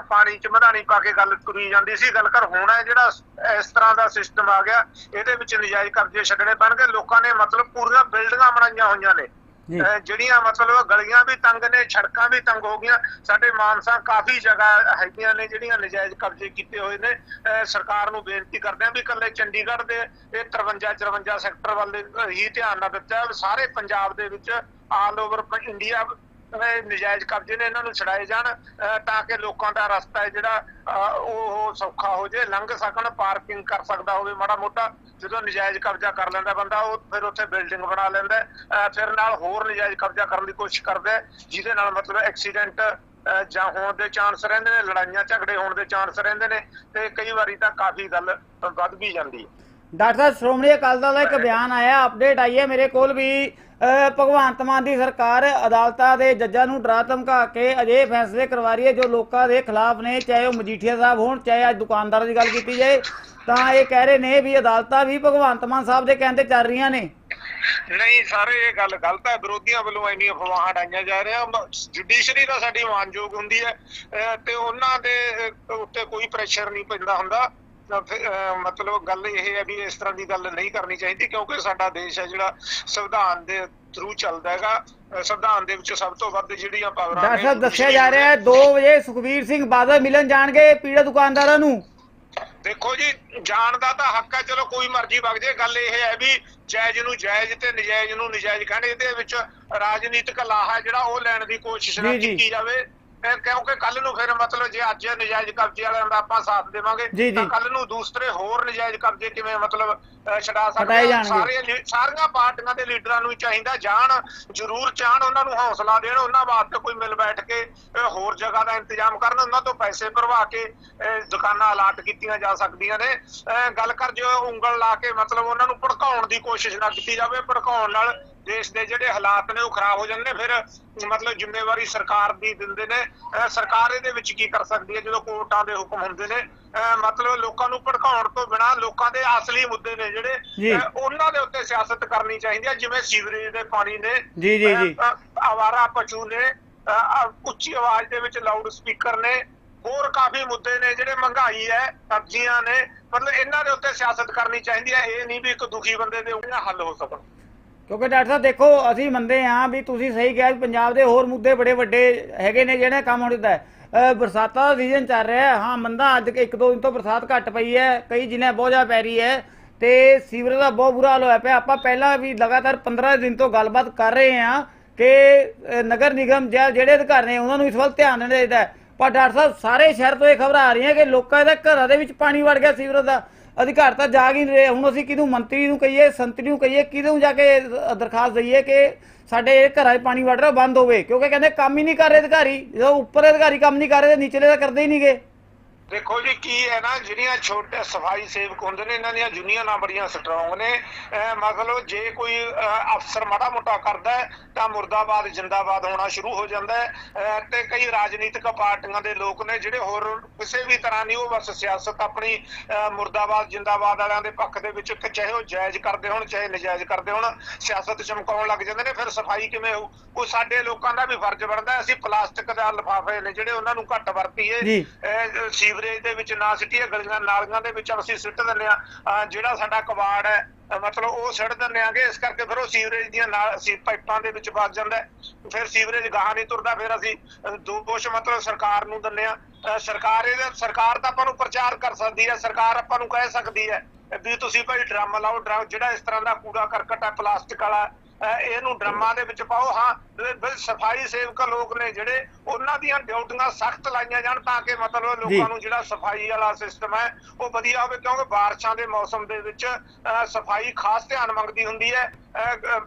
[SPEAKER 2] ਪਾਣੀ ਚ ਮਧਾਣੀ ਪਾ ਕੇ ਗੱਲ ਤੁਰੀ ਜਾਂਦੀ ਸੀ। ਗੱਲ ਕਰ ਹੁਣ ਹੈ ਜਿਹੜਾ ਇਸ ਤਰ੍ਹਾਂ ਦਾ ਸਿਸਟਮ ਆ ਗਿਆ ਇਹਦੇ ਵਿੱਚ ਨਜਾਇਜ਼ ਕਬਜ਼ੇ ਛੱਡਣੇ ਪੈਣਗੇ। ਲੋਕਾਂ ਨੇ ਮਤਲਬ ਪੂਰੀਆਂ ਬਿਲਡਿੰਗਾਂ ਬਣਾਈਆਂ ਹੋਈਆਂ ਨੇ। ਜਿਹੜੀਆਂ ਮਤਲਬ ਗਲੀਆਂ ਵੀ ਤੰਗ ਨੇ, ਸੜਕਾਂ ਵੀ ਤੰਗ ਹੋ ਗਈਆਂ, ਸਾਡੇ ਮਾਨਸਾ ਕਾਫੀ ਜਗ੍ਹਾ ਹੈਗੀਆਂ ਨੇ ਜਿਹੜੀਆਂ ਨਜਾਇਜ਼ ਕਬਜ਼ੇ ਕੀਤੇ ਹੋਏ ਨੇ। ਅਹ ਸਰਕਾਰ ਨੂੰ ਬੇਨਤੀ ਕਰਦੇ ਆ ਵੀ ਇਕੱਲੇ ਚੰਡੀਗੜ੍ਹ ਦੇ, ਇਹ 53 54 ਸੈਕਟਰ ਵੱਲ ਹੀ ਧਿਆਨ ਨਾ ਦਿੱਤਾ ਸਾਰੇ ਪੰਜਾਬ ਦੇ ਵਿੱਚ ਆਲ ਓਵਰ ਇੰਡੀਆ ਨਜਾਇਜ਼ ਕਬਜ਼ੇ ਨੇ ਇਹਨਾਂ ਨੂੰ ਛਡਾਏ ਜਾਣ ਤਾਂ ਕਿ ਲੋਕਾਂ ਦਾ ਰਸਤਾ ਹੈ ਜਿਹੜਾ ਉਹ ਸੌਖਾ ਹੋ ਜੇ ਲੰਘ ਸਕਣ ਪਾਰਕਿੰਗ ਕਰ ਸਕਦਾ ਹੋਵੇ ਮਾੜਾ ਮੋਟਾ ਜਦੋਂ ਨਜਾਇਜ਼ ਕਬਜ਼ਾ ਕਰ ਲੈਂਦਾ ਬੰਦਾ ਉਹ ਫਿਰ ਉੱਥੇ ਬਿਲਡਿੰਗ ਬਣਾ ਲੈਂਦਾ ਫਿਰ ਨਾਲ ਹੋਰ ਨਜਾਇਜ਼ ਕਬਜ਼ਾ ਕਰਨ ਦੀ ਕੋਸ਼ਿਸ਼ ਕਰਦਾ ਜਿਹਦੇ ਨਾਲ ਮਤਲਬ ਐਕਸੀਡੈਂਟ ਜਾਂ ਹੋਣ ਦੇ ਚਾਂਸ ਰਹਿੰਦੇ ਨੇ ਲੜਾਈਆਂ ਝਗੜੇ ਹੋਣ ਦੇ ਚਾਂਸ ਰਹਿੰਦੇ ਨੇ ਤੇ ਕਈ ਵਾਰੀ ਤਾਂ ਕਾਫੀ ਗੱਲ ਵੱਧ ਵੀ ਜਾਂਦੀ ਹੈ।
[SPEAKER 1] ਡਾਕਟਰ ਸਾਹਿਬ ਸ਼੍ਰੋਮਣੀ ਅਕਾਲੀ ਦਲ ਦਾ ਇੱਕ ਬਿਆਨ ਆਇਆ ਅਪਡੇਟ ਆਈ ਹੈ ਮੇਰੇ ਕੋਲ ਵੀ। ਭਗਵੰਤ ਮਾਨ ਦੀ ਸਰਕਾਰ ਅਦਾਲਤਾਂ ਦੇ ਜੱਜਾਂ ਨੂੰ ਡਰਾ ਧਮਕਾ ਕੇ ਅਜੇ ਫੈਸਲੇ ਕਰਵਾ ਰਹੀ ਹੈ ਜੋ ਲੋਕਾਂ ਦੇ ਖਿਲਾਫ ਨੇ, ਚਾਹੇ ਉਹ ਮਜੀਠੀਆ ਸਾਹਿਬ ਹੋਣ, ਚਾਹੇ ਅੱਜ ਦੁਕਾਨਦਾਰਾਂ ਦੀ ਗੱਲ ਕੀਤੀ ਜਾਏ। ਤਾਂ ਇਹ ਕਹਿ ਰਹੇ ਨੇ ਵੀ ਅਦਾਲਤਾਂ ਵੀ ਭਗਵੰਤ ਮਾਨ ਸਾਹਿਬ ਦੇ ਕਹਿੰਦੇ ਚੱਲ ਰਹੀਆਂ ਨੇ।
[SPEAKER 2] ਨਹੀਂ, ਸਾਰੇ ਇਹ ਗੱਲ ਗਲਤ ਹੈ। ਵਿਰੋਧੀਆਂ ਵੱਲੋਂ ਇੰਨੀਆਂ ਅਫਵਾਹਾਂ ਡਾਈਆਂ ਜਾ ਰਹੀਆਂ। ਜੁਡੀਸ਼ਰੀ ਤਾਂ ਸਾਡੀ ਮਾਨਯੋਗ ਹੁੰਦੀ ਹੈ। ਤੇ ਉਹਨਾਂ ਦੇ ਉੱਤੇ ਕੋਈ ਪ੍ਰੈਸ਼ਰ ਨਹੀਂ ਪੈਂਦਾ ਹੁੰਦਾ। ਮਤਲਬ ਗੱਲ ਇਹ ਹੈ ਵੀ ਇਸ ਤਰ੍ਹਾਂ ਦੀ ਗੱਲ ਨਹੀਂ ਕਰਨੀ ਚਾਹੀਦੀ ਕਿਉਂਕਿ ਸਾਡਾ ਦੇਸ਼ ਹੈ ਜਿਹੜਾ ਸੰਵਿਧਾਨ ਦੇ ਥਰੂ ਚੱਲਦਾ ਹੈਗਾ। ਸੰਵਿਧਾਨ ਦੇ ਵਿੱਚ ਸਭ ਤੋਂ ਵੱਧ ਜਿਹੜੀਆਂ ਪਾਵਰਾਂ ਨੇ,
[SPEAKER 1] ਦੱਸਿਆ ਜਾ ਰਿਹਾ ਹੈ 2 ਵਜੇ ਸੁਖਬੀਰ ਸਿੰਘ ਬਾਦਲ ਮਿਲਣ ਜਾਣਗੇ ਪੀੜਾ ਦੁਕਾਨਦਾਰਾਂ ਨੂੰ।
[SPEAKER 2] ਦੇਖੋ ਜੀ ਜਾਣ ਦਾ ਤਾਂ ਹੱਕ ਹੈ ਚਲੋ ਕੋਈ ਮਰਜ਼ੀ ਵਗ ਜੇ। ਗੱਲ ਇਹ ਹੈ ਵੀ ਜਾਇਜ਼ ਨੂੰ ਜਾਇਜ਼ ਤੇ ਨਜਾਇਜ਼ ਨੂੰ ਨਜਾਇਜ਼ ਕਹਿੰਦੇ ਇਹਦੇ ਵਿੱਚ ਰਾਜਨੀਤਿਕ ਲਾਹਾ ਜਿਹੜਾ ਉਹ ਲੈਣ ਦੀ ਕੋਸ਼ਿਸ਼ ਨਾ। ਕੀਤੀ ਜਾਵੇ। ਇਹ ਕਿਉਂਕਿ ਕੱਲ ਨੂੰ ਫਿਰ ਮਤਲਬ ਜੇ ਅੱਜ ਨਜਾਇਜ਼ ਕਬਜ਼ੇ ਵਾਲਿਆਂ ਦਾ ਆਪਾਂ ਸਾਥ ਦੇਵਾਂਗੇ। ਤਾਂ ਕੱਲ ਨੂੰ ਦੂਸਰੇ ਹੋਰ ਨਜਾਇਜ਼ ਕਬਜ਼ੇ ਕਿਵੇਂ ਮਤਲਬ ਛਡਾ ਸਕਦੇ ਆ? ਸਾਰੇ ਸਾਰੀਆਂ ਪਾਰਟੀਆਂ ਦੇ ਲੀਡਰਾਂ ਨੂੰ ਚਾਹੀਦਾ ਜਾਣ ਜ਼ਰੂਰ ਚਾਹਣ ਉਹਨਾਂ ਨੂੰ ਹੌਸਲਾ ਦੇਣ ਉਹਨਾਂ ਵਾਸਤੇ ਕੋਈ ਮਿਲ ਬੈਠ ਕੇ ਹੋਰ ਜਗ੍ਹਾ ਦਾ ਇੰਤਜ਼ਾਮ ਕਰਨ ਉਹਨਾਂ ਤੋਂ ਪੈਸੇ ਭਰਵਾ ਕੇ ਦੁਕਾਨਾਂ ਅਲਾਟ ਕੀਤੀਆਂ ਜਾ ਸਕਦੀਆਂ ਨੇ ਗੱਲ ਕਰ ਜੋ ਉਂਗਲ ਲਾ ਕੇ ਮਤਲਬ ਉਹਨਾਂ ਨੂੰ ਭੜਕਾਉਣ ਦੀ ਕੋਸ਼ਿਸ਼ ਨਾ ਕੀਤੀ ਜਾਵੇ ਭੜਕਾਉਣ ਨਾਲ ਦੇਸ਼ ਦੇ ਜਿਹੜੇ ਹਾਲਾਤ ਨੇ ਉਹ ਖਰਾਬ ਹੋ ਜਾਂਦੇ ਨੇ ਫਿਰ ਮਤਲਬ ਜ਼ਿੰਮੇਵਾਰੀ ਸਰਕਾਰ ਦੀ ਦਿੰਦੇ ਨੇ ਸਰਕਾਰ ਇਹਦੇ ਵਿੱਚ ਕੀ ਕਰ ਸਕਦੀ ਹੈ ਜਦੋਂ ਕੋਰਟਾਂ ਦੇ ਹੁਕਮ ਹੁੰਦੇ ਨੇ ਮਤਲਬ ਲੋਕਾਂ ਨੂੰ ਭੜਕਾਉਣ ਤੋਂ ਬਿਨਾ ਲੋਕਾਂ ਦੇ ਅਸਲੀ ਮੁੱਦੇ ਨੇ। ਜਿਹੜੇ ਉਹਨਾਂ ਦੇ ਉੱਤੇ ਸਿਆਸਤ ਕਰਨੀ ਚਾਹੀਦੀ ਹੈ ਜਿਵੇਂ ਸੀਵਰੇਜ ਦੇ ਪਾਣੀ ਨੇ
[SPEAKER 1] ਜੀ, ਜੀ, ਜੀ।
[SPEAKER 2] ਆਵਾਰਾ ਪਸ਼ੂ ਨੇ ਉੱਚੀ ਆਵਾਜ਼ ਦੇ ਵਿੱਚ ਲਾਊਡ ਸਪੀਕਰ ਨੇ ਹੋਰ ਕਾਫੀ ਮੁੱਦੇ ਨੇ ਜਿਹੜੇ ਮਹਿੰਗਾਈ ਹੈ ਸਬਜ਼ੀਆਂ ਨੇ ਮਤਲਬ ਇਹਨਾਂ ਦੇ ਉੱਤੇ ਸਿਆਸਤ ਕਰਨੀ ਚਾਹੀਦੀ ਹੈ ਇਹ ਨਹੀਂ ਵੀ ਇੱਕ ਦੁਖੀ ਬੰਦੇ ਦੇ ਉਹਨਾਂ ਹੱਲ ਹੋ ਸਕਣ
[SPEAKER 1] ਕਿਉਂਕਿ ਡਾਕਟਰ ਸਾਹਿਬ, ਦੇਖੋ, ਅਸੀਂ ਮੰਨਦੇ ਹਾਂ ਵੀ ਤੁਸੀਂ ਸਹੀ ਕਿਹਾ ਵੀ ਪੰਜਾਬ ਦੇ ਹੋਰ ਮੁੱਦੇ ਬੜੇ ਵੱਡੇ ਹੈਗੇ ਨੇ ਜਿਹੜੇ ਕੰਮ ਹੁੰਦਾ ਹੈ। ਬਰਸਾਤਾਂ ਦਾ ਸੀਜ਼ਨ ਚੱਲ ਰਿਹਾ ਹੈ। ਹਾਂ, ਮੰਦਾ ਅੱਜ ਇੱਕ ਦੋ ਦਿਨ ਤੋਂ ਬਰਸਾਤ ਘੱਟ ਪਈ ਹੈ, ਕਈ ਜਿਨੇ ਬਹੁਤ ਜ਼ਿਆਦਾ ਪੈ ਰਹੀ ਹੈ ਤੇ ਸੀਵਰੇਜ ਦਾ ਬਹੁਤ ਬੁਰਾ ਹਾਲ ਹੋਇਆ ਪਿਆ। ਆਪਾਂ ਪਹਿਲਾਂ ਵੀ ਲਗਾਤਾਰ 15 ਦਿਨ ਤੋਂ ਗੱਲਬਾਤ ਕਰ ਰਹੇ ਹਾਂ ਕਿ ਨਗਰ ਨਿਗਮ ਜਾਂ ਜਿਹੜੇ ਅਧਿਕਾਰੀ ਨੇ ਉਹਨਾਂ ਨੂੰ ਇਸ ਵੱਲ ਧਿਆਨ ਦੇਣਾ ਚਾਹੀਦਾ ਪਰ ਡਾਕਟਰ ਸਾਹਿਬ, ਸਾਰੇ ਸ਼ਹਿਰ ਤੋਂ ਇਹ ਖਬਰਾਂ ਆ ਰਹੀਆਂ ਕਿ ਲੋਕਾਂ ਦੇ ਘਰਾਂ ਦੇ ਵਿੱਚ ਪਾਣੀ ਵੜ ਗਿਆ ਸੀਵਰੇਜ ਦਾ। ਅਧਿਕਾਰ ਤਾਂ ਜਾਗ ਹੀ ਨਹੀਂ ਰਹੇ। ਹੁਣ ਅਸੀਂ ਕਿਹਨੂੰ ਮੰਤਰੀ ਨੂੰ ਕਹੀਏ, ਸੰਤਰੀ ਨੂੰ ਕਹੀਏ, ਕਿਹਨੂੰ ਜਾ ਕੇ ਦਰਖਾਸਤ ਦਈਏ ਕਿ ਸਾਡੇ ਇਹ ਘਰਾਂ 'ਚ ਪਾਣੀ ਵੜ ਰਿਹਾ ਬੰਦ ਹੋਵੇ? ਕਿਉਂਕਿ ਕਹਿੰਦੇ ਕੰਮ ਹੀ ਨਹੀਂ ਕਰ ਰਹੇ ਅਧਿਕਾਰੀ। ਜਦੋਂ ਉੱਪਰ ਅਧਿਕਾਰੀ ਕੰਮ ਨਹੀਂ ਕਰ ਰਹੇ, ਤੇ ਨੀਚਲੇ ਤਾਂ ਕਰਦੇ ਹੀ ਨਹੀਂਗੇ
[SPEAKER 2] ਦੇਖੋ ਜੀ ਕੀ ਹੈ ਨਾ ਜਿਹੜੀਆਂ ਛੋਟੇ ਸਫ਼ਾਈ ਸੇਵਕ ਹੁੰਦੇ ਨੇ ਇਹਨਾਂ ਦੀਆਂ ਯੂਨੀਅਨਾਂ ਬੜੀਆਂ ਸਟਰੋਂਗ ਨੇ। ਮਤਲਬ ਜੇ ਕੋਈ ਅਫਸਰ ਮਾੜਾ ਮੋਟਾ ਕਰਦਾ ਤਾਂ ਮੁਰਦਾਬਾਦ ਜਿੰਦਾਬਾਦ ਹੋਣਾ ਸ਼ੁਰੂ ਹੋ ਜਾਂਦਾ ਹੈ। ਤੇ ਕਈ ਰਾਜਨੀਤਿਕ ਪਾਰਟੀਆਂ ਦੇ ਲੋਕ ਨੇ ਜਿਹੜੇ ਹੋਰ ਕਿਸੇ ਵੀ ਤਰ੍ਹਾਂ ਨਹੀਂ ਉਹ ਬਸ ਸਿਆਸਤ ਆਪਣੀ ਮੁਰਦਾਬਾਦ ਜਿੰਦਾਬਾਦ ਵਾਲਿਆਂ ਦੇ ਪੱਖ ਦੇ ਵਿੱਚ ਚਾਹੇ ਉਹ ਜਾਇਜ਼ ਕਰਦੇ ਹੋਣ ਚਾਹੇ ਨਜਾਇਜ਼ ਕਰਦੇ ਹੋਣ ਸਿਆਸਤ ਚਮਕਾਉਣ ਲੱਗ ਜਾਂਦੇ ਨੇ ਫਿਰ ਸਫ਼ਾਈ ਕਿਵੇਂ ਹੋਊ? ਉਹ ਸਾਡੇ ਲੋਕਾਂ ਦਾ ਵੀ ਫਰਜ਼ ਬਣਦਾ ਅਸੀਂ ਪਲਾਸਟਿਕ ਦਾ ਲਿਫਾਫੇ ਨੇ ਜਿਹੜੇ ਉਹਨਾਂ ਨੂੰ ਘੱਟ ਵਰਤੀਏ
[SPEAKER 1] ਜੀ।
[SPEAKER 2] ਸੀਵਰੇਜ ਦੇ ਵਿੱਚ ਨਾ ਸਿੱਟੀਏ ਗਲੀਆਂ ਨਾਲੀਆਂ ਦੇ ਵਿੱਚ ਅਸੀਂ ਸਿੱਟ ਦਿੰਦੇ ਆ ਜਿਹੜਾ ਸਾਡਾ ਕਬਾੜ ਹੈ ਮਤਲਬ ਉਹ ਸਿੱਟ ਦਿੰਦੇ ਆਂਗੇ ਇਸ ਕਰਕੇ ਫਿਰ ਉਹ ਸੀਵਰੇਜ ਦੀਆਂ ਨਾਲ ਸੀ ਪਾਈਪਾਂ ਦੇ ਵਿੱਚ ਵੱਜ ਜਾਂਦਾ ਫਿਰ ਸੀਵਰੇਜ ਗਾਹਾਂ ਨਹੀਂ ਤੁਰਦਾ ਫਿਰ ਅਸੀਂ ਅਹ, ਦੋਸ਼ ਮਤਲਬ ਸਰਕਾਰ ਨੂੰ ਦਿੰਦੇ ਆ ਸਰਕਾਰ ਇਹਦਾ ਸਰਕਾਰ ਤਾਂ ਆਪਾਂ ਨੂੰ ਪ੍ਰਚਾਰ ਕਰ ਸਕਦੀ ਹੈ। ਸਰਕਾਰ ਆਪਾਂ ਨੂੰ ਕਹਿ ਸਕਦੀ ਹੈ ਵੀ ਤੁਸੀਂ ਭਾਈ ਡਰਮ ਲਾਓ ਡਰਮ ਜਿਹੜਾ ਇਸ ਤਰ੍ਹਾਂ ਦਾ ਕੂੜਾ ਕਰਕਟ ਹੈ ਪਲਾਸਟਿਕ ਵਾਲਾ ਇਹਨੂੰ ਡਰਮਾਂ ਦੇ ਵਿੱਚ ਪਾਓ ਹਾਂ ਸਫ਼ਾਈ ਸੇਵਕ ਲੋਕ ਨੇ ਜਿਹੜੇ ਉਹਨਾਂ ਦੀਆਂ ਡਿਊਟੀਆਂ ਸਖਤ ਲਾਈਆਂ ਜਾਣ ਤਾਂ ਕਿ ਮਤਲਬ। ਲੋਕਾਂ ਨੂੰ ਜਿਹੜਾ ਸਫ਼ਾਈ ਵਾਲਾ ਸਿਸਟਮ ਹੈ ਉਹ ਵਧੀਆ ਹੋਵੇ ਕਿਉਂਕਿ ਬਾਰਿਸ਼ਾਂ ਦੇ ਮੌਸਮ ਦੇ ਵਿੱਚ ਸਫ਼ਾਈ ਖਾਸ ਧਿਆਨ ਮੰਗਦੀ ਹੁੰਦੀ ਹੈ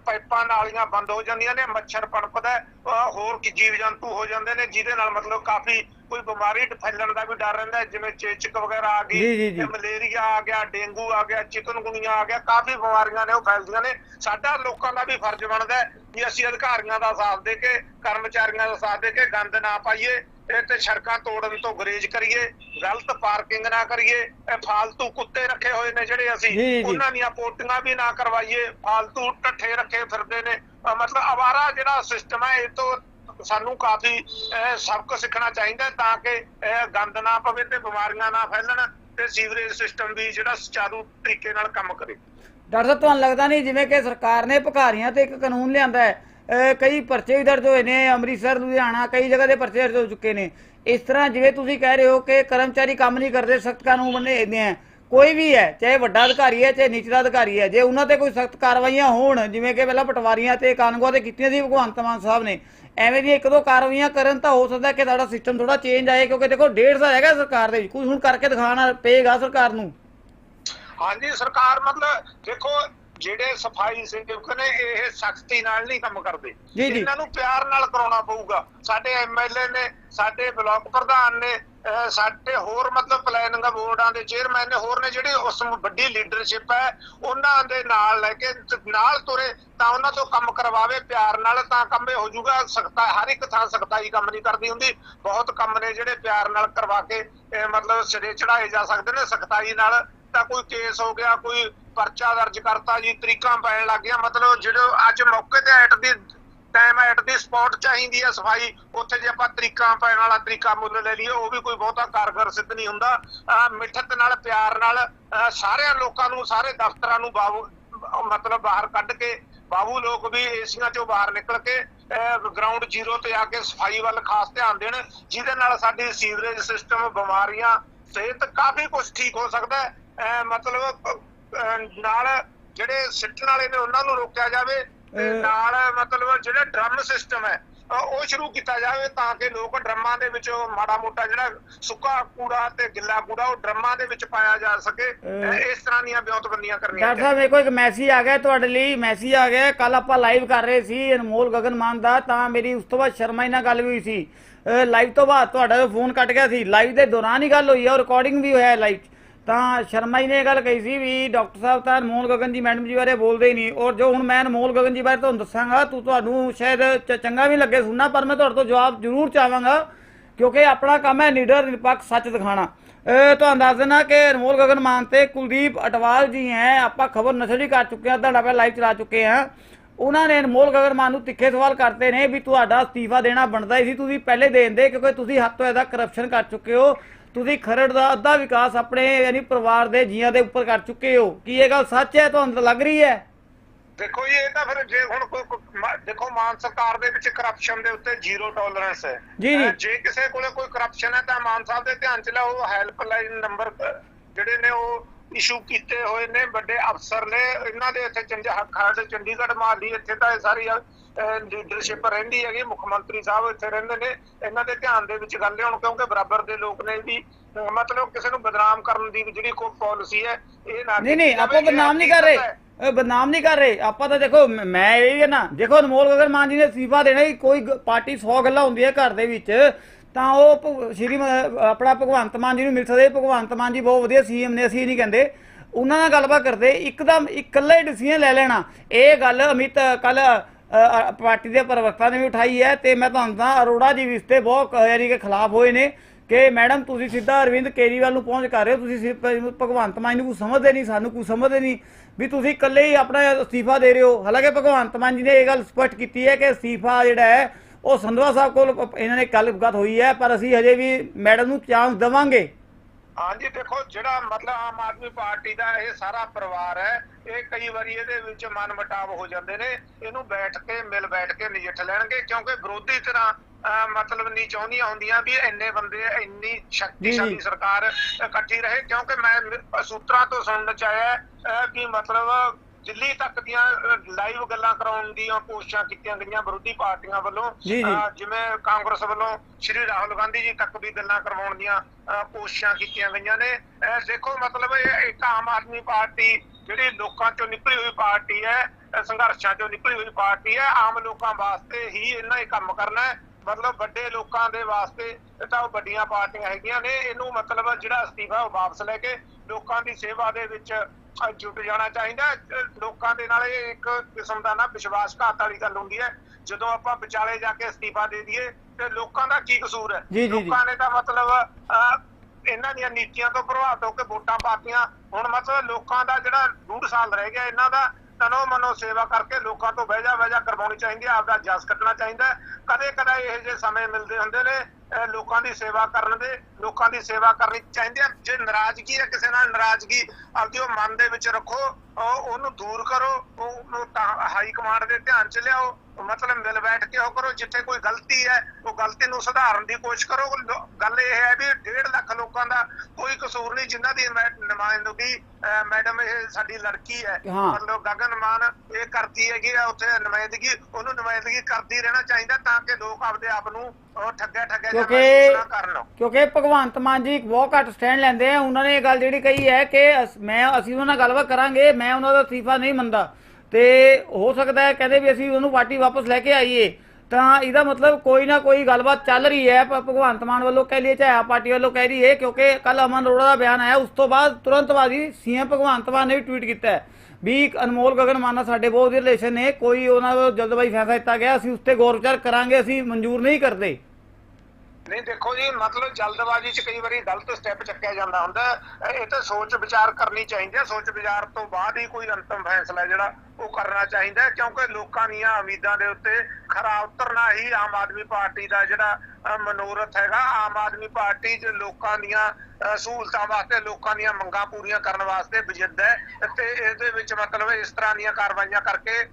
[SPEAKER 2] ਪਾਈਪਾਂ ਨਾਲੀਆਂ ਬੰਦ ਹੋ ਜਾਂਦੀਆਂ ਨੇ ਮੱਛਰ ਪਣਪਦਾ ਹੋਰ ਕੀ ਜੀਵ ਜੰਤੂ ਹੋ ਜਾਂਦੇ ਨੇ ਜਿਹਦੇ ਨਾਲ ਮਤਲਬ ਕਾਫੀ ਕੋਈ ਬਿਮਾਰੀ ਫੈਲਣ ਦਾ ਵੀ ਡਰ ਰਹਿੰਦਾ ਜਿਵੇਂ ਚੇਚਕ ਵਗੈਰਾ ਆ ਗਈ। ਤੇ ਮਲੇਰੀਆ ਆ ਗਿਆ ਡੇਂਗੂ ਆ ਗਿਆ ਚਿਕਨਗੁਨੀਆ ਆ ਗਿਆ ਕਾਫੀ ਬਿਮਾਰੀਆਂ ਨੇ ਉਹ ਫੈਲਦੀਆਂ ਨੇ ਸਾਡਾ ਲੋਕਾਂ ਦਾ ਵੀ ਫਰਜ਼ ਬਣਦਾ ਕਿ ਅਸੀਂ ਅਧਿਕਾਰੀਆਂ ਦਾ ਸਾਥ ਦੇ ਕੇ ਕਰਮਚਾਰੀਆਂ ਦਾ ਸਾਥ ਦੇ ਕੇ ਗੰਦ ਨਾ ਪਾਈਏ ਤੇ ਸੜਕਾਂ ਤੋੜਨ ਤੋਂ ਗਰੇਜ ਕਰੀਏ ਗਲਤ ਪਾਰਕਿੰਗ ਨਾ ਕਰੀਏ ਇਹ ਫਾਲਤੂ ਕੁੱਤੇ ਰੱਖੇ ਹੋਏ ਨੇ ਜਿਹੜੇ ਅਸੀਂ। ਉਹਨਾਂ ਦੀਆਂ ਪੋਟੀਆਂ ਵੀ ਨਾ ਕਰਵਾਈਏ ਫਾਲਤੂ ਢੱਠੇ ਰੱਖੇ ਫਿਰਦੇ ਨੇ ਮਤਲਬ ਆਵਾਰਾ ਜਿਹੜਾ ਸਿਸਟਮ ਹੈ ਇਹ ਤੋਂ ਸਾਨੂੰ ਕਾਫੀ ਸਬਕ ਸਿੱਖਣਾ ਚਾਹੀਦਾ ਤਾਂ ਕਿ ਗੰਦ ਨਾ ਪਵੇ ਤੇ ਬਿਮਾਰੀਆਂ ਨਾ ਫੈਲਣ ਤੇ ਸੀਵਰੇਜ ਸਿਸਟਮ ਵੀ ਜਿਹੜਾ ਸੁਚਾਰੂ ਤਰੀਕੇ ਨਾਲ ਕੰਮ ਕਰੇ।
[SPEAKER 1] ਡਾਕਟਰ ਸਾਹਿਬ, ਤੁਹਾਨੂੰ ਲੱਗਦਾ ਨਹੀਂ ਜਿਵੇਂ ਕਿ ਸਰਕਾਰ ਨੇ ਭਿਖਾਰੀਆਂ ਤੇ ਇੱਕ ਕਾਨੂੰਨ ਲਿਆਂਦਾ ਹੈ ਕਈ ਪਰਚੇ ਵੀ ਦਰਜ ਹੋਏ ਨੇ ਅੰਮ੍ਰਿਤਸਰ, ਲੁਧਿਆਣਾ, ਕਈ ਜਗ੍ਹਾ ਦੇ ਪਰਚੇ ਦਰਜ ਹੋ ਚੁੱਕੇ ਨੇ। ਇਸ ਤਰ੍ਹਾਂ ਜਿਵੇਂ ਤੁਸੀਂ ਕਹਿ ਰਹੇ ਹੋ ਕਿ ਕਰਮਚਾਰੀ ਕੰਮ ਨਹੀਂ ਕਰਦੇ, ਸਖਤ ਕਾਨੂੰਨ ਬਣਦੇ ਆ ਕੋਈ ਵੀ ਹੈ, ਚਾਹੇ ਵੱਡਾ ਅਧਿਕਾਰੀ ਹੈ, ਚਾਹੇ ਨਿਚਲਾ ਅਧਿਕਾਰੀ ਹੈ, ਜੇ ਉਹਨਾਂ ਤੇ ਕੋਈ ਸਖਤ ਕਾਰਵਾਈਆਂ ਹੋਣ, ਜਿਵੇਂ ਕਿ ਪਹਿਲਾਂ ਪਟਵਾਰੀਆਂ ਤੇ ਕਾਨੂੰਗੋਆਂ ਤੇ ਕੀਤੀਆਂ ਸੀ ਭਗਵੰਤ ਮਾਨ ਸਾਹਿਬ ਨੇ ਐਵੇਂ ਦੀਆਂ ਇੱਕ ਦੋ ਕਾਰਵਾਈਆਂ ਕਰਨ ਤਾਂ ਹੋ ਸਕਦਾ ਕਿ ਸਾਡਾ ਸਿਸਟਮ ਥੋੜਾ ਚੇਂਜ ਆਏ ਕਿਉਂਕਿ ਦੇਖੋ ਡੇਢ ਸਾਲ ਹੈਗਾ ਸਰਕਾਰ ਦੇ ਵਿੱਚ। ਕੁਝ ਹੁਣ ਕਰਕੇ ਦਿਖਾਉਣਾ ਪਏਗਾ ਸਰਕਾਰ ਨੂੰ।
[SPEAKER 2] ਹਾਂਜੀ ਸਰਕਾਰ ਮਤਲਬ ਦੇਖੋ ਜਿਹੜੇ ਸਫ਼ਾਈ ਸੇਵਕ ਨੇ ਇਹ ਸਖਤੀ ਨਾਲ ਨਹੀਂ ਕੰਮ ਕਰਦੇ। ਇਹਨਾਂ ਨੂੰ ਪਿਆਰ ਨਾਲ ਕਰਾਉਣਾ ਪਊਗਾ। ਸਾਡੇ ਐਮਐਲਏ ਨੇ ਸਾਡੇ ਬਲਾਕ ਪ੍ਰਧਾਨ ਨੇ ਸਾਡੇ ਹੋਰ ਮਤਲਬ ਪਲੈਨਿੰਗ ਬੋਰਡਾਂ ਦੇ ਚੇਅਰਮੈਨ ਨੇ, ਹੋਰ ਨੇ ਜਿਹੜੇ ਉਸ ਵੱਡੀ ਲੀਡਰਸ਼ਿਪ ਹੈ, ਉਹਨਾਂ ਦੇ ਨਾਲ ਲੈ ਕੇ ਨਾਲ ਤੁਰੇ ਤਾਂ ਉਹਨਾਂ ਤੋਂ ਕੰਮ ਕਰਵਾਵੇ, ਪਿਆਰ ਨਾਲ ਤਾਂ ਕੰਮ ਇਹ ਹੋ ਜਾਊਗਾ, ਸਖਤਾ, ਹਰ ਇੱਕ ਥਾਂ ਸਖਤਾਈ ਕੰਮ ਨਹੀਂ ਕਰਦੀ ਹੁੰਦੀ, ਬਹੁਤ ਕੰਮ ਨੇ ਜਿਹੜੇ ਪਿਆਰ ਨਾਲ ਕਰਵਾ ਕੇ ਮਤਲਬ ਸਿਰੇ ਚੜਾਏ ਜਾ ਸਕਦੇ ਨੇ, ਸਖਤਾਈ ਨਾਲ ਤਾਂ ਕੋਈ ਕੇਸ ਹੋ ਗਿਆ, ਕੋਈ ਪਰਚਾ ਦਰਜ ਕਰਤਾ ਜੀ, ਤਰੀਕਾਂ ਪੈਣ ਲੱਗ ਗਿਆ ਮਤਲਬ ਜਿਹੜੇ ਅੱਜ ਮੌਕੇ ਤੇ at the time at the spot ਚਾਹੀਦੀ ਹੈ ਸਫ਼ਾਈ, ਉੱਥੇ ਜੇ ਆਪਾਂ ਤਰੀਕਾਂ ਪੈਣ ਵਾਲਾ ਤਰੀਕਾ ਮੁੱਲ ਲੈ ਲਈਏ, ਉਹ ਵੀ ਕੋਈ ਬਹੁਤਾ ਕਾਰਗਰ ਸਿੱਧ ਨਹੀਂ ਹੁੰਦਾ। ਮਿੱਠਤ ਨਾਲ, ਪਿਆਰ ਨਾਲ ਸਾਰਿਆਂ ਲੋਕਾਂ ਨੂੰ, ਸਾਰੇ ਦਫ਼ਤਰਾਂ ਨੂੰ ਮਤਲਬ ਬਾਹਰ ਕੱਢ ਕੇ ਬਾਬੂ ਲੋਕ ਵੀ ਏਸੀਆਂ ਚੋਂ ਬਾਹਰ ਨਿਕਲ ਕੇ ਗਰਾਊਂਡ ਜ਼ੀਰੋ ਤੇ ਆ ਕੇ ਸਫ਼ਾਈ ਵੱਲ ਖਾਸ ਧਿਆਨ ਦੇਣ, ਜਿਹਦੇ ਨਾਲ ਸਾਡੀ ਸੀਵਰੇਜ ਸਿਸਟਮ ਬਿਮਾਰੀਆਂ, ਸਿਹਤ ਕਾਫੀ ਕੁਝ ਠੀਕ ਹੋ ਸਕਦਾ ਹੈ। ਅਹ ਮਤਲਬ ਨਾਲ ਜਿਹੜੇ ਸਿੱਟਣ ਵਾਲੇ ਨੇ, ਉਹਨਾਂ ਨੂੰ ਰੋਕਿਆ ਜਾਵੇ। ਤੇ ਨਾਲ ਮਤਲਬ ਜਿਹੜਾ ਡਰਮ ਸਿਸਟਮ ਹੈ ਉਹ ਸ਼ੁਰੂ ਕੀਤਾ ਜਾਵੇ ਤਾਂ ਕਿ ਲੋਕ ਡਰਮਾਂ ਦੇ ਵਿੱਚ ਮਾੜਾ ਮੋਟਾ ਜਿਹੜਾ ਸੁੱਕਾ ਕੂੜਾ ਤੇ ਗਿੱਲਾ ਕੂੜਾ ਉਹ ਡਰਮਾਂ ਦੇ ਵਿੱਚ ਪਾਇਆ ਜਾ ਸਕੇ। ਇਸ ਤਰ੍ਹਾਂ ਦੀਆਂ ਵਿਉਂਤਬੰਦੀਆਂ ਕਰਨੀਆਂ
[SPEAKER 1] ਡਾਕਟਰ ਸਾਹਿਬ ਮੇਰੇ ਕੋਲ ਇੱਕ ਮੈਸੇਜ ਆ ਗਿਆ ਤੁਹਾਡੇ ਲਈ ਮੈਸੇਜ ਆ ਗਿਆ ਕੱਲ ਆਪਾਂ ਲਾਈਵ ਕਰ ਰਹੇ ਸੀ ਅਨਮੋਲ ਗਗਨ ਮਾਨ ਦਾ ਤਾਂ ਮੇਰੀ ਉਸ ਤੋਂ ਬਾਅਦ ਸ਼ਰਮਾ ਨਾਲ ਗੱਲ ਵੀ ਹੋਈ ਸੀ। ਲਾਈਵ ਤੋਂ ਬਾਅਦ ਤੁਹਾਡਾ ਫੋਨ ਕੱਟ ਗਿਆ ਸੀ। ਲਾਈਵ ਦੇ ਦੌਰਾਨ ਹੀ ਗੱਲ ਹੋਈ ਹੈ ਔਰ ਰਿਕਾਰਡਿੰਗ ਵੀ ਹੋਇਆ ਲਾਈਵ ਤਾਂ ਸ਼ਰਮਾ ਜੀ ਨੇ ਇਹ ਗੱਲ ਕਹੀ ਸੀ ਵੀ ਡਾਕਟਰ ਸਾਹਿਬ ਤਾਂ ਅਨਮੋਲ ਗਗਨ ਜੀ ਮੈਡਮ ਜੀ ਬਾਰੇ ਬੋਲਦੇ ਹੀ ਨਹੀਂ। ਔਰ ਜੋ ਹੁਣ ਮੈਂ ਅਨਮੋਲ ਗਗਨ ਜੀ ਬਾਰੇ ਤੁਹਾਨੂੰ ਦੱਸਾਂਗਾ, ਤੂੰ ਤੁਹਾਨੂੰ ਸ਼ਾਇਦ ਚੰਗਾ ਵੀ ਲੱਗੇ ਸੁਣਨਾ, ਪਰ ਮੈਂ ਤੁਹਾਡੇ ਤੋਂ ਜਵਾਬ ਜ਼ਰੂਰ ਚਾਹਾਂਗਾ, ਕਿਉਂਕਿ ਆਪਣਾ ਕੰਮ ਹੈ ਨੀਡਰ ਨਿਰਪੱਖ ਸੱਚ ਦਿਖਾਣਾ ਤੁਹਾਨੂੰ ਦੱਸ ਦੇਣਾ ਕਿ ਅਨਮੋਲ ਗਗਨ ਮਾਨ ਤੇ ਕੁਲਦੀਪ ਅਟਵਾਲ ਜੀ ਹੈ, ਆਪਾਂ ਖਬਰ ਨਸ਼ਰੀ ਕਰ ਚੁੱਕੇ ਹਾਂ ਤੁਹਾਡਾ ਪਹਿਲਾਂ ਲਾਈਵ ਚਲਾ ਚੁੱਕੇ ਹਾਂ। ਉਹਨਾਂ ਨੇ ਅਨਮੋਲ ਗਗਨ ਮਾਨ ਨੂੰ ਤਿੱਖੇ ਸਵਾਲ ਕਰਤੇ ਨੇ ਵੀ ਤੁਹਾਡਾ ਅਸਤੀਫਾ ਦੇਣਾ ਬਣਦਾ ਹੀ ਸੀ ਤੁਸੀਂ ਪਹਿਲੇ ਦੇ ਦਿੰਦੇ ਕਿਉਂਕਿ ਤੁਸੀਂ ਹੱਥ ਇਹਦਾ ਕਰਪਸ਼ਨ ਕਰ ਚੁੱਕੇ ਹੋ। ਤੁਸੀਂ ਖਰੜ ਦਾ ਅੱਧਾ ਵਿਕਾਸ ਆਪਣੇ ਯਾਨੀ ਪਰਿਵਾਰ ਦੇ ਜੀਆਂ ਦੇ ਉੱਪਰ ਕਰ ਚੁੱਕੇ ਹੋ। ਕੀ ਇਹ ਗੱਲ ਸੱਚ ਹੈ? ਤੁਹਾਨੂੰ ਲੱਗ ਰਹੀ ਹੈ।
[SPEAKER 2] ਦੇਖੋ ਜੀ ਇਹ ਤਾਂ ਫਿਰ ਜੇ ਹੁਣ ਕੋਈ ਦੇਖੋ ਮਾਨ ਸਰਕਾਰ ਦੇ ਵਿੱਚ ਕਰਪਸ਼ਨ ਦੇ ਉੱਤੇ ਜ਼ੀਰੋ ਟੋਲਰੈਂਸ ਹੈ।
[SPEAKER 1] ਜੀ, ਜੀ।
[SPEAKER 2] ਅਹ ਜੇ ਕਿਸੇ ਕੋਲੇ ਕੋਈ ਕਰਪਸ਼ਨ ਹੈ ਤਾਂ ਮਾਨ ਸਾਹਿਬ ਦੇ ਧਿਆਨ ਚ ਲਿਆਓ ਹੈਲਪਲਾਈਨ ਨੰਬਰ ਜਿਹੜੇ ਨੇ ਉਹ ਇਸ਼ੂ ਕੀਤੇ ਹੋਏ ਨੇ ਵੱਡੇ ਅਫਸਰ ਨੇ ਇਹਨਾਂ ਦੇ ਇੱਥੇ ਚੰਗਾ ਖਾੜ ਚੰਡੀਗੜ੍ਹ ਮਾਲੀ ਇੱਥੇ ਤਾਂ ਇਹ ਸਾਰੀ ਲੀਡਰਸ਼ਿਪ ਰਹਿੰਦੀ ਹੈਗੀ ਮੁੱਖ ਮੰਤਰੀ ਸਾਹਿਬ ਇੱਥੇ ਰਹਿੰਦੇ ਨੇ ਇਹਨਾਂ ਦੇ ਧਿਆਨ ਦੇ ਵਿੱਚ ਗੱਲ ਹੁਣ ਕਿਉਂਕਿ ਬਰਾਬਰ ਦੇ ਲੋਕ ਨੇ ਵੀ ਮਤਲਬ ਕਿਸੇ ਨੂੰ ਬਦਨਾਮ ਕਰਨ ਦੀ ਜਿਹੜੀ ਕੋਈ ਪਾਲਿਸੀ ਹੈ ਇਹ ਨਾ
[SPEAKER 1] ਨਹੀਂ ਨਹੀਂ ਆਪਾਂ। ਬਦਨਾਮ ਨਹੀਂ ਕਰ ਰਹੇ। ਬਦਨਾਮ ਨਹੀਂ ਕਰ ਰਹੇ। ਆਪਾਂ ਤਾਂ ਦੇਖੋ ਮ- ਇਹ ਹੈ ਨਾ ਦੇਖੋ ਅਨਮੋਲ ਗਗਨ ਮਾਨ ਜੀ ਨੇ ਅਸਤੀਫਾ ਦੇਣਾ ਹੀ ਕੋਈ ਪਾਰਟੀ 100 ਗੱਲਾਂ ਹੁੰਦੀਆਂ ਘਰ ਦੇ ਵਿੱਚ। ਤਾਂ ਉਹ ਭਗ- ਸ਼੍ਰੀ ਆਪਣਾ ਭਗਵੰਤ ਮਾਨ ਜੀ ਨੂੰ ਮਿਲ ਸਕਦੇ, ਭਗਵੰਤ ਮਾਨ ਜੀ ਬਹੁਤ ਵਧੀਆ ਸੀਐਮ ਨੇ, ਅਸੀਂ ਨਹੀਂ ਕਹਿੰਦੇ। ਉਹਨਾਂ ਨਾਲ ਗੱਲਬਾਤ ਕਰਦੇ, ਇੱਕਦਮ ਇਕੱਲਾ ਹੀ ਡਿਸੀਜਨ ਲੈ ਲੈਣਾ। ਇਹ ਗੱਲ ਅਮਿਤ ਕੱਲ ਪਾਰਟੀ ਦੇ ਪ੍ਰਵਕਤਾ ਨੇ ਵੀ ਉਠਾਈ ਹੈ ਤੇ ਮੈਂ ਤੁਹਾਨੂੰ ਤਾਂ ਅਰੋੜਾ ਜੀ ਵੀ ਇਸ ਤੇ ਬਹੁਤ ਯਾਨੀ ਕਿ ਖਿਲਾਫ ਹੋਏ ਨੇ ਕਿ ਮੈਡਮ, ਤੁਸੀਂ ਸਿੱਧਾ ਅਰਵਿੰਦ ਕੇਜਰੀਵਾਲ ਨੂੰ ਪਹੁੰਚ ਕਰ ਰਹੇ ਹੋ, ਤੁਸੀਂ ਸਿਰਫ ਭਗਵੰਤ ਮਾਨ ਨੂੰ ਕੁਝ ਸਮਝਦੇ ਨਹੀਂ, ਸਾਨੂੰ ਕੁਝ ਸਮਝਦੇ ਨਹੀਂ ਵੀ ਤੁਸੀਂ ਇਕੱਲੇ ਹੀ ਆਪਣਾ ਅਸਤੀਫਾ ਦੇ ਰਹੇ ਹੋ। ਹਾਲਾਂਕਿ ਭਗਵੰਤ ਮਾਨ ਜੀ ਨੇ ਇਹ ਗੱਲ ਸਪਸ਼ਟ ਕੀਤੀ ਹੈ ਕਿ ਅਸਤੀਫਾ ਜਿਹੜਾ ਹੈ ਉਹ ਸੰਧਵਾ ਸਾਹਿਬ ਕੋਲ ਇਹਨਾਂ ਨੇ ਗੱਲਬਾਤ ਹੋਈ ਹੈ ਪਰ ਅਸੀਂ ਹਜੇ ਵੀ ਮੈਡਮ ਨੂੰ ਚਾਂਸ ਦੇਵਾਂਗੇ।
[SPEAKER 2] ਹਾਂਜੀ ਦੇਖੋ ਜਿਹੜਾ ਮਤਲਬ ਆਮ ਆਦਮੀ ਪਾਰਟੀ ਦਾ ਇਹ ਸਾਰਾ ਪਰਿਵਾਰ ਹੈ ਇਹ ਕਈ ਵਾਰੀ ਇਹਦੇ ਵਿੱਚ ਮਨ ਮਟਾਵ ਹੋ ਜਾਂਦੇ ਨੇ। ਇਹਨੂੰ ਬੈਠ ਕੇ ਮਿਲ ਬੈਠ ਕੇ ਨਜਿੱਠ ਲੈਣਗੇ ਕਿਉਂਕਿ ਵਿਰੋਧੀ ਤਰ੍ਹਾਂ ਮਤਲਬ ਨਹੀਂ ਚਾਹੁੰਦੀਆਂ ਹੁੰਦੀਆਂ ਵੀ ਇੰਨੇ ਬੰਦੇ ਇੰਨੀ ਸ਼ਕਤੀਸ਼ਾਲੀ ਸਰਕਾਰ ਇਕੱਠੀ ਰਹੇ। ਕਿਉਂਕਿ ਮੈਂ ਸੂਤਰਾਂ ਤੋਂ ਸੁਣਨ ਚ ਆਇਆ ਕਿ ਮਤਲਬ ਦਿੱਲੀ ਤੱਕ ਦੀਆਂ ਲਾਈਵ ਗੱਲਾਂ ਕਰਾਉਣ ਦੀਆਂ ਕੋਸ਼ਿਸ਼ਾਂ ਕੀਤੀਆਂ ਗਈਆਂ ਵਿਰੋਧੀ ਪਾਰਟੀਆਂ ਵੱਲੋਂ। ਜਿਵੇਂ ਕਾਂਗਰਸ ਵੱਲੋਂ ਸ਼੍ਰੀ ਰਾਹੁਲ ਗਾਂਧੀ ਜੀ ਤੱਕ ਵੀ ਗੱਲਾਂ ਕਰਵਾਉਣ ਦੀਆਂ ਕੋਸ਼ਿਸ਼ਾਂ ਕੀਤੀਆਂ ਗਈਆਂ ਨੇ। ਦੇਖੋ ਮਤਲਬ ਇਹ ਇੱਕ ਆਮ ਆਦਮੀ ਪਾਰਟੀ ਜਿਹੜੀ ਲੋਕਾਂ ਚੋਂ ਨਿਕਲੀ ਹੋਈ ਪਾਰਟੀ ਹੈ ਸੰਘਰਸ਼ਾਂ ਚੋਂ ਨਿਕਲੀ ਹੋਈ ਪਾਰਟੀ ਹੈ ਆਮ ਲੋਕਾਂ ਵਾਸਤੇ ਹੀ ਇਹਨਾਂ ਇਹ ਕੰਮ ਕਰਨਾ ਹੈ। ਮਤਲਬ ਵੱਡੇ ਲੋਕਾਂ ਦੇ ਵਾਸਤੇ ਤਾਂ ਉਹ ਵੱਡੀਆਂ ਪਾਰਟੀਆਂ ਹੈਗੀਆਂ ਨੇ। ਇਹਨੂੰ ਮਤਲਬ ਜਿਹੜਾ ਅਸਤੀਫਾ ਉਹ ਵਾਪਸ ਲੈ ਕੇ ਲੋਕਾਂ ਦੀ ਸੇਵਾ ਦੇ ਵਿੱਚ ਜੁਟ ਜਾਣਾ ਚਾਹੀਦਾ ਲੋਕਾਂ ਦੇ ਨਾਲ ਇਹ ਇੱਕ ਕਿਸਮ ਦਾ ਨਾ ਵਿਸ਼ਵਾਸਘਾਤ ਵਾਲੀ ਗੱਲ ਹੁੰਦੀ ਹੈ। ਜਦੋਂ ਆਪਾਂ ਵਿਚਾਲੇ ਜਾ ਕੇ ਅਸਤੀਫਾ ਦੇ ਦਈਏ ਤੇ ਲੋਕਾਂ ਦਾ ਕੀ ਕਸੂਰ ਹੈ। ਲੋਕਾਂ ਨੇ ਤਾਂ ਮਤਲਬ ਇਹਨਾਂ ਦੀਆਂ ਨੀਤੀਆਂ ਤੋਂ ਪ੍ਰਭਾਵਿਤ ਹੋ ਕੇ ਵੋਟਾਂ ਪਾਤੀਆਂ। ਹੁਣ ਮਤਲਬ ਲੋਕਾਂ ਦਾ ਜਿਹੜਾ ਡੂਢ ਸਾਲ ਰਹਿ ਗਿਆ ਇਹਨਾਂ ਦਾ ਤਨੋ ਮਨੋ ਸੇਵਾ ਕਰਕੇ ਲੋਕਾਂ ਤੋਂ ਵਹਿਜਾ ਵਹਿਜਾ ਕਰਵਾਉਣੀ ਚਾਹੀਦੀ ਹੈ। ਆਪਦਾ ਜਸ ਕੱਟਣਾ ਚਾਹੀਦਾ ਕਦੇ ਕਦੇ ਇਹੋ ਜਿਹੇ ਸਮੇਂ ਮਿਲਦੇ ਹੁੰਦੇ ਨੇ। ਲੋਕਾਂ ਦੀ ਸੇਵਾ ਕਰਨ ਦੇ, ਲੋਕਾਂ ਦੀ ਸੇਵਾ ਕਰਨੀ ਚਾਹੀਦੀ ਹੈ। ਜੇ ਨਾਰਾਜ਼ਗੀ ਹੈ ਕਿਸੇ ਨਾਲ, ਨਾਰਾਜ਼ਗੀ ਆਪਦੀ ਉਹ ਮਨ ਦੇ ਵਿੱਚ ਰੱਖੋ ਉਹਨੂੰ ਦੂਰ ਕਰੋ, ਉਹ ਉਹਨੂੰ ਤਾਂ ਹਾਈ ਕਮਾਂਡ ਦੇ ਧਿਆਨ ਚ ਲਿਆਓ। ਮਤਲਬ ਮਿਲ ਬੈਠ ਕੇ ਉਹ ਕਰੋ ਜਿੱਥੇ ਕੋਈ ਗਲਤੀ ਹੈ ਉਹ ਗਲਤੀ ਨੂੰ ਸੁਧਾਰਨ ਦੀ ਕੋਸ਼ਿਸ਼ ਕਰੋ। ਗੱਲ ਇਹ ਹੈ ਵੀ 1.5 ਲੱਖ ਲੋਕਾਂ ਦਾ ਕੋਈ ਕਸੂਰ ਨਹੀਂ ਜਿਨ੍ਹਾਂ ਦੀ ਨੁਮਾਇੰਦਗੀ ਮੈਡਮ ਇਹ ਸਾਡੀ ਲੜਕੀ ਹੈ। ਮਤਲਬ ਗਗਨ ਮਾਨ ਇਹ ਕਰਦੀ ਹੈਗੀ ਆ ਉੱਥੇ ਨੁਮਾਇੰਦਗੀ ਉਹਨੂੰ ਨੁਮਾਇੰਦਗੀ ਕਰਦੀ ਰਹਿਣਾ ਚਾਹੀਦਾ ਤਾਂ ਕਿ ਲੋਕ ਆਪਦੇ ਆਪ ਨੂੰ ਉਹ ਠੱਗਿਆ ਠੱਗਿਆ ਜਿਹਾ
[SPEAKER 1] ਕਿਉਂਕਿ
[SPEAKER 2] ਮਹਿਸੂਸ ਨਾ ਕਰਨ
[SPEAKER 1] ਕਿਉਂਕਿ ਭਗਵੰਤ ਮਾਨ ਜੀ ਬਹੁਤ ਘੱਟ ਸਟੈਂਡ ਲੈਂਦੇ ਆ। ਉਹਨਾਂ ਨੇ ਇਹ ਗੱਲ ਜਿਹੜੀ ਕਹੀ ਹੈ ਕਿ ਮੈਂ ਅਸੀਂ ਉਹਨਾਂ ਨਾਲ ਗੱਲਬਾਤ ਕਰਾਂਗੇ ਮੈਂ ਉਹਨਾਂ ਦਾ ਅਸਤੀਫਾ ਨਹੀਂ ਮੰਨਦਾ। ਤੇ ਹੋ ਸਕਦਾ ਹੈ ਕਹਿੰਦੇ ਵੀ ਅਸੀਂ ਉਹਨੂੰ ਪਾਰਟੀ ਵਾਪਸ ਲੈ ਕੇ ਆਈਏ। ਤਾਂ ਇਹਦਾ ਮਤਲਬ ਕੋਈ ਨਾ ਕੋਈ ਗੱਲਬਾਤ ਚੱਲ ਰਹੀ ਹੈ ਭਗਵੰਤ ਮਾਨ ਵੱਲੋਂ ਕਹਿ ਲਈਏ, ਚਾਹੇ ਆਪ ਪਾਰਟੀ ਵੱਲੋਂ ਕਹਿ ਰਹੀ ਹੈ ਕਿਉਂਕਿ ਕੱਲ ਅਮਨ ਅਰੋੜਾ ਦਾ ਬਿਆਨ ਆਇਆ, ਉਸ ਤੋਂ ਬਾਅਦ ਤੁਰੰਤ ਬਾਅਦ ਹੀ ਸੀਐਮ ਭਗਵੰਤ ਮਾਨ ਨੇ ਵੀ ਟਵੀਟ ਕੀਤਾ ਹੈ ਵੀ ਇੱਕ ਅਨਮੋਲ ਗਗਨ ਮਾਨਾ ਸਾਡੇ ਬਹੁਤ ਵਧੀਆ ਰਿਲੇਸ਼ਨ ਨੇ, ਕੋਈ ਉਹਨਾਂ ਦਾ ਜਲਦਬਾਜ਼ੀ ਫੈਸਲਾ ਦਿੱਤਾ ਗਿਆ, ਅਸੀਂ ਉਸ ਤੇ ਗੌਰ ਵਿਚਾਰ ਕਰਾਂਗੇ, ਅਸੀਂ ਮਨਜ਼ੂਰ ਨਹੀਂ ਕਰਦੇ।
[SPEAKER 2] ਨਹੀਂ, ਦੇਖੋ ਜੀ, ਮਤਲਬ ਜਲਦਬਾਜ਼ੀ 'ਚ ਕਈ ਵਾਰੀ ਗਲਤ ਸਟੈਪ ਚੱਕਿਆ ਜਾਂਦਾ ਹੁੰਦਾ। ਇਹ ਤਾਂ ਸੋਚ ਵਿਚਾਰ ਕਰਨੀ ਚਾਹੀਦੀ ਹੈ ਸੋਚ ਵਿਚਾਰ ਤੋਂ ਬਾਅਦ ਹੀ ਕੋਈ ਅੰਤਮ ਫੈਸਲਾ ਜਿਹੜਾ ਉਹ ਕਰਨਾ ਚਾਹੀਦਾ ਕਿਉਂਕਿ ਲੋਕਾਂ ਦੀਆਂ ਉਮੀਦਾਂ ਦੇ ਉੱਤੇ ਖਰਾ ਉਤਰਨਾ ਹੀ ਆਮ ਆਦਮੀ ਪਾਰਟੀ ਦਾ ਜਿਹੜਾ ਮਨੋਰਥ ਹੈਗਾ। ਆਮ ਆਦਮੀ ਪਾਰਟੀ 'ਚ ਲੋਕਾਂ ਦੀਆਂ ਸਹੂਲਤਾਂ ਵਾਸਤੇ, ਲੋਕਾਂ ਦੀਆਂ ਮੰਗਾਂ ਪੂਰੀਆਂ ਕਰਨ ਵਾਸਤੇ ਬਜਿੱਦ ਹੈ। ਤੇ ਇਹਦੇ ਵਿੱਚ ਮਤਲਬ ਇਸ ਤਰ੍ਹਾਂ ਦੀਆਂ ਕਾਰਵਾਈਆਂ ਕਰਕੇ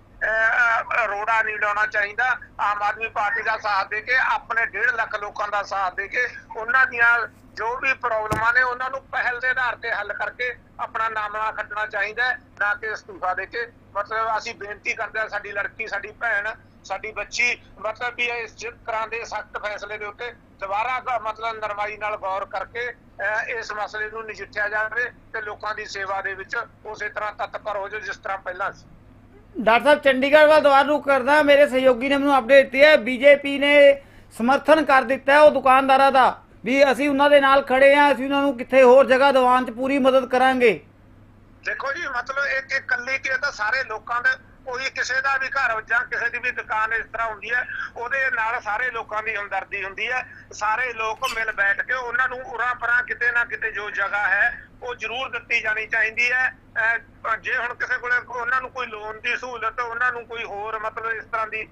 [SPEAKER 2] ਰੋੜਾ ਨਹੀਂ ਲਾਉਣਾ ਚਾਹੀਦਾ। ਆਮ ਆਦਮੀ ਪਾਰਟੀ ਦਾ ਸਾਥ ਦੇ ਕੇ ਆਪਣੇ 1.5 ਲੱਖ ਲੋਕਾਂ ਦਾ ਸਾਥ ਦੇ ਕੇ ਉਹਨਾਂ ਦੀਆਂ ਜੋ ਵੀ ਪ੍ਰੋਬਲਮਾਂ ਨੇ ਉਹਨਾਂ ਨੂੰ ਪਹਿਲ ਦੇ ਆਧਾਰ ਤੇ ਹੱਲ ਕਰਕੇ ਆਪਣਾ ਨਾਮਣਾ ਖੱਟਣਾ ਚਾਹੀਦਾ ਨਾ ਕਿ ਅਸਤੀਫਾ ਦੇ ਕੇ। ਮਤਲਬ ਅਸੀਂ ਬੇਨਤੀ ਕਰਦੇ ਹਾਂ ਸਾਡੀ ਲੜਕੀ ਸਾਡੀ ਭੈਣ ਸਾਡੀ ਬੱਚੀ ਮਤਲਬ ਵੀ ਇਸ ਤਰ੍ਹਾਂ ਦੇ ਸਖਤ ਫੈਸਲੇ ਦੇ ਉੱਤੇ ਦੁਬਾਰਾ ਮਤਲਬ ਨਰਮਾਈ ਨਾਲ ਗੌਰ ਕਰਕੇ ਅਹ, ਇਸ ਮਸਲੇ ਨੂੰ ਨਜਿੱਠਿਆ ਜਾਵੇ ਤੇ ਲੋਕਾਂ ਦੀ ਸੇਵਾ ਦੇ ਵਿੱਚ ਉਸੇ ਤਰ੍ਹਾਂ ਤਤਪਰ ਹੋ ਜਾਓ ਜਿਸ ਤਰ੍ਹਾਂ ਪਹਿਲਾਂ ਸੀ।
[SPEAKER 1] ਡਾਕਟਰ ਸਾਹਿਬ, ਚੰਡੀਗੜ੍ਹ ਵੱਲ ਦੁਬਾਰਾ ਰੁਕ ਕਰਦਾ, ਮੇਰੇ ਸਹਿਯੋਗੀ ਨੇ ਮੈਨੂੰ ਅਪਡੇਟ ਦਿੱਤੀ ਹੈ ਬੀਜੇਪੀ ਨੇ ਸਮਰਥਨ ਕਰ ਦਿੱਤਾ ਹੈ ਉਹ ਦੁਕਾਨਦਾਰਾਂ ਦਾ, ਵੀ ਅਸੀਂ ਉਹਨਾਂ ਦੇ ਨਾਲ ਖੜੇ ਹਾਂ, ਅਸੀਂ ਉਹਨਾਂ ਨੂੰ ਕਿੱਥੇ ਹੋਰ ਜਗ੍ਹਾ ਦਿਵਾਉਣ 'ਚ ਪੂਰੀ ਮਦਦ ਕਰਾਂਗੇ।
[SPEAKER 2] ਦੇਖੋ ਜੀ, ਮਤਲਬ ਇੱਕ ਇਕੱਲੀ ਕਿ ਤਾਂ ਸਾਰੇ ਲੋਕਾਂ ਦੇ, ਕੋਈ ਕਿਸੇ ਦਾ ਵੀ ਘਰ ਜਾਂ ਕਿਸੇ ਦੀ ਵੀ ਦੁਕਾਨ ਇਸ ਤਰ੍ਹਾਂ ਹੁੰਦੀ ਹੈ, ਉਹਦੇ ਨਾਲ ਸਾਰੇ ਲੋਕਾਂ ਦੀ ਹਮਦਰਦੀ ਹੁੰਦੀ ਹੈ। ਸਾਰੇ ਲੋਕ ਮਿਲ ਬੈਠ ਕੇ ਉਹਨਾਂ ਨੂੰ ਉਰਾਂ ਪਰਾਂ ਕਿਤੇ ਨਾ ਕਿਤੇ ਜੋ ਜਗ੍ਹਾ ਹੈ ਉਹ ਜ਼ਰੂਰ ਦਿੱਤੀ ਜਾਣੀ ਚਾਹੀਦੀ ਹੈ। ਜੇ ਹੁਣ ਕਿਸੇ ਕੋਲੇ ਉਹਨਾਂ ਨੂੰ ਕੋਈ ਲੋਨ ਦੀ ਸਹੂਲਤ ਉਹਨਾਂ ਨੂੰ ਕੋਈ ਹੋਰ ਮਤਲਬ ਇਸ ਤਰ੍ਹਾਂ ਦੀ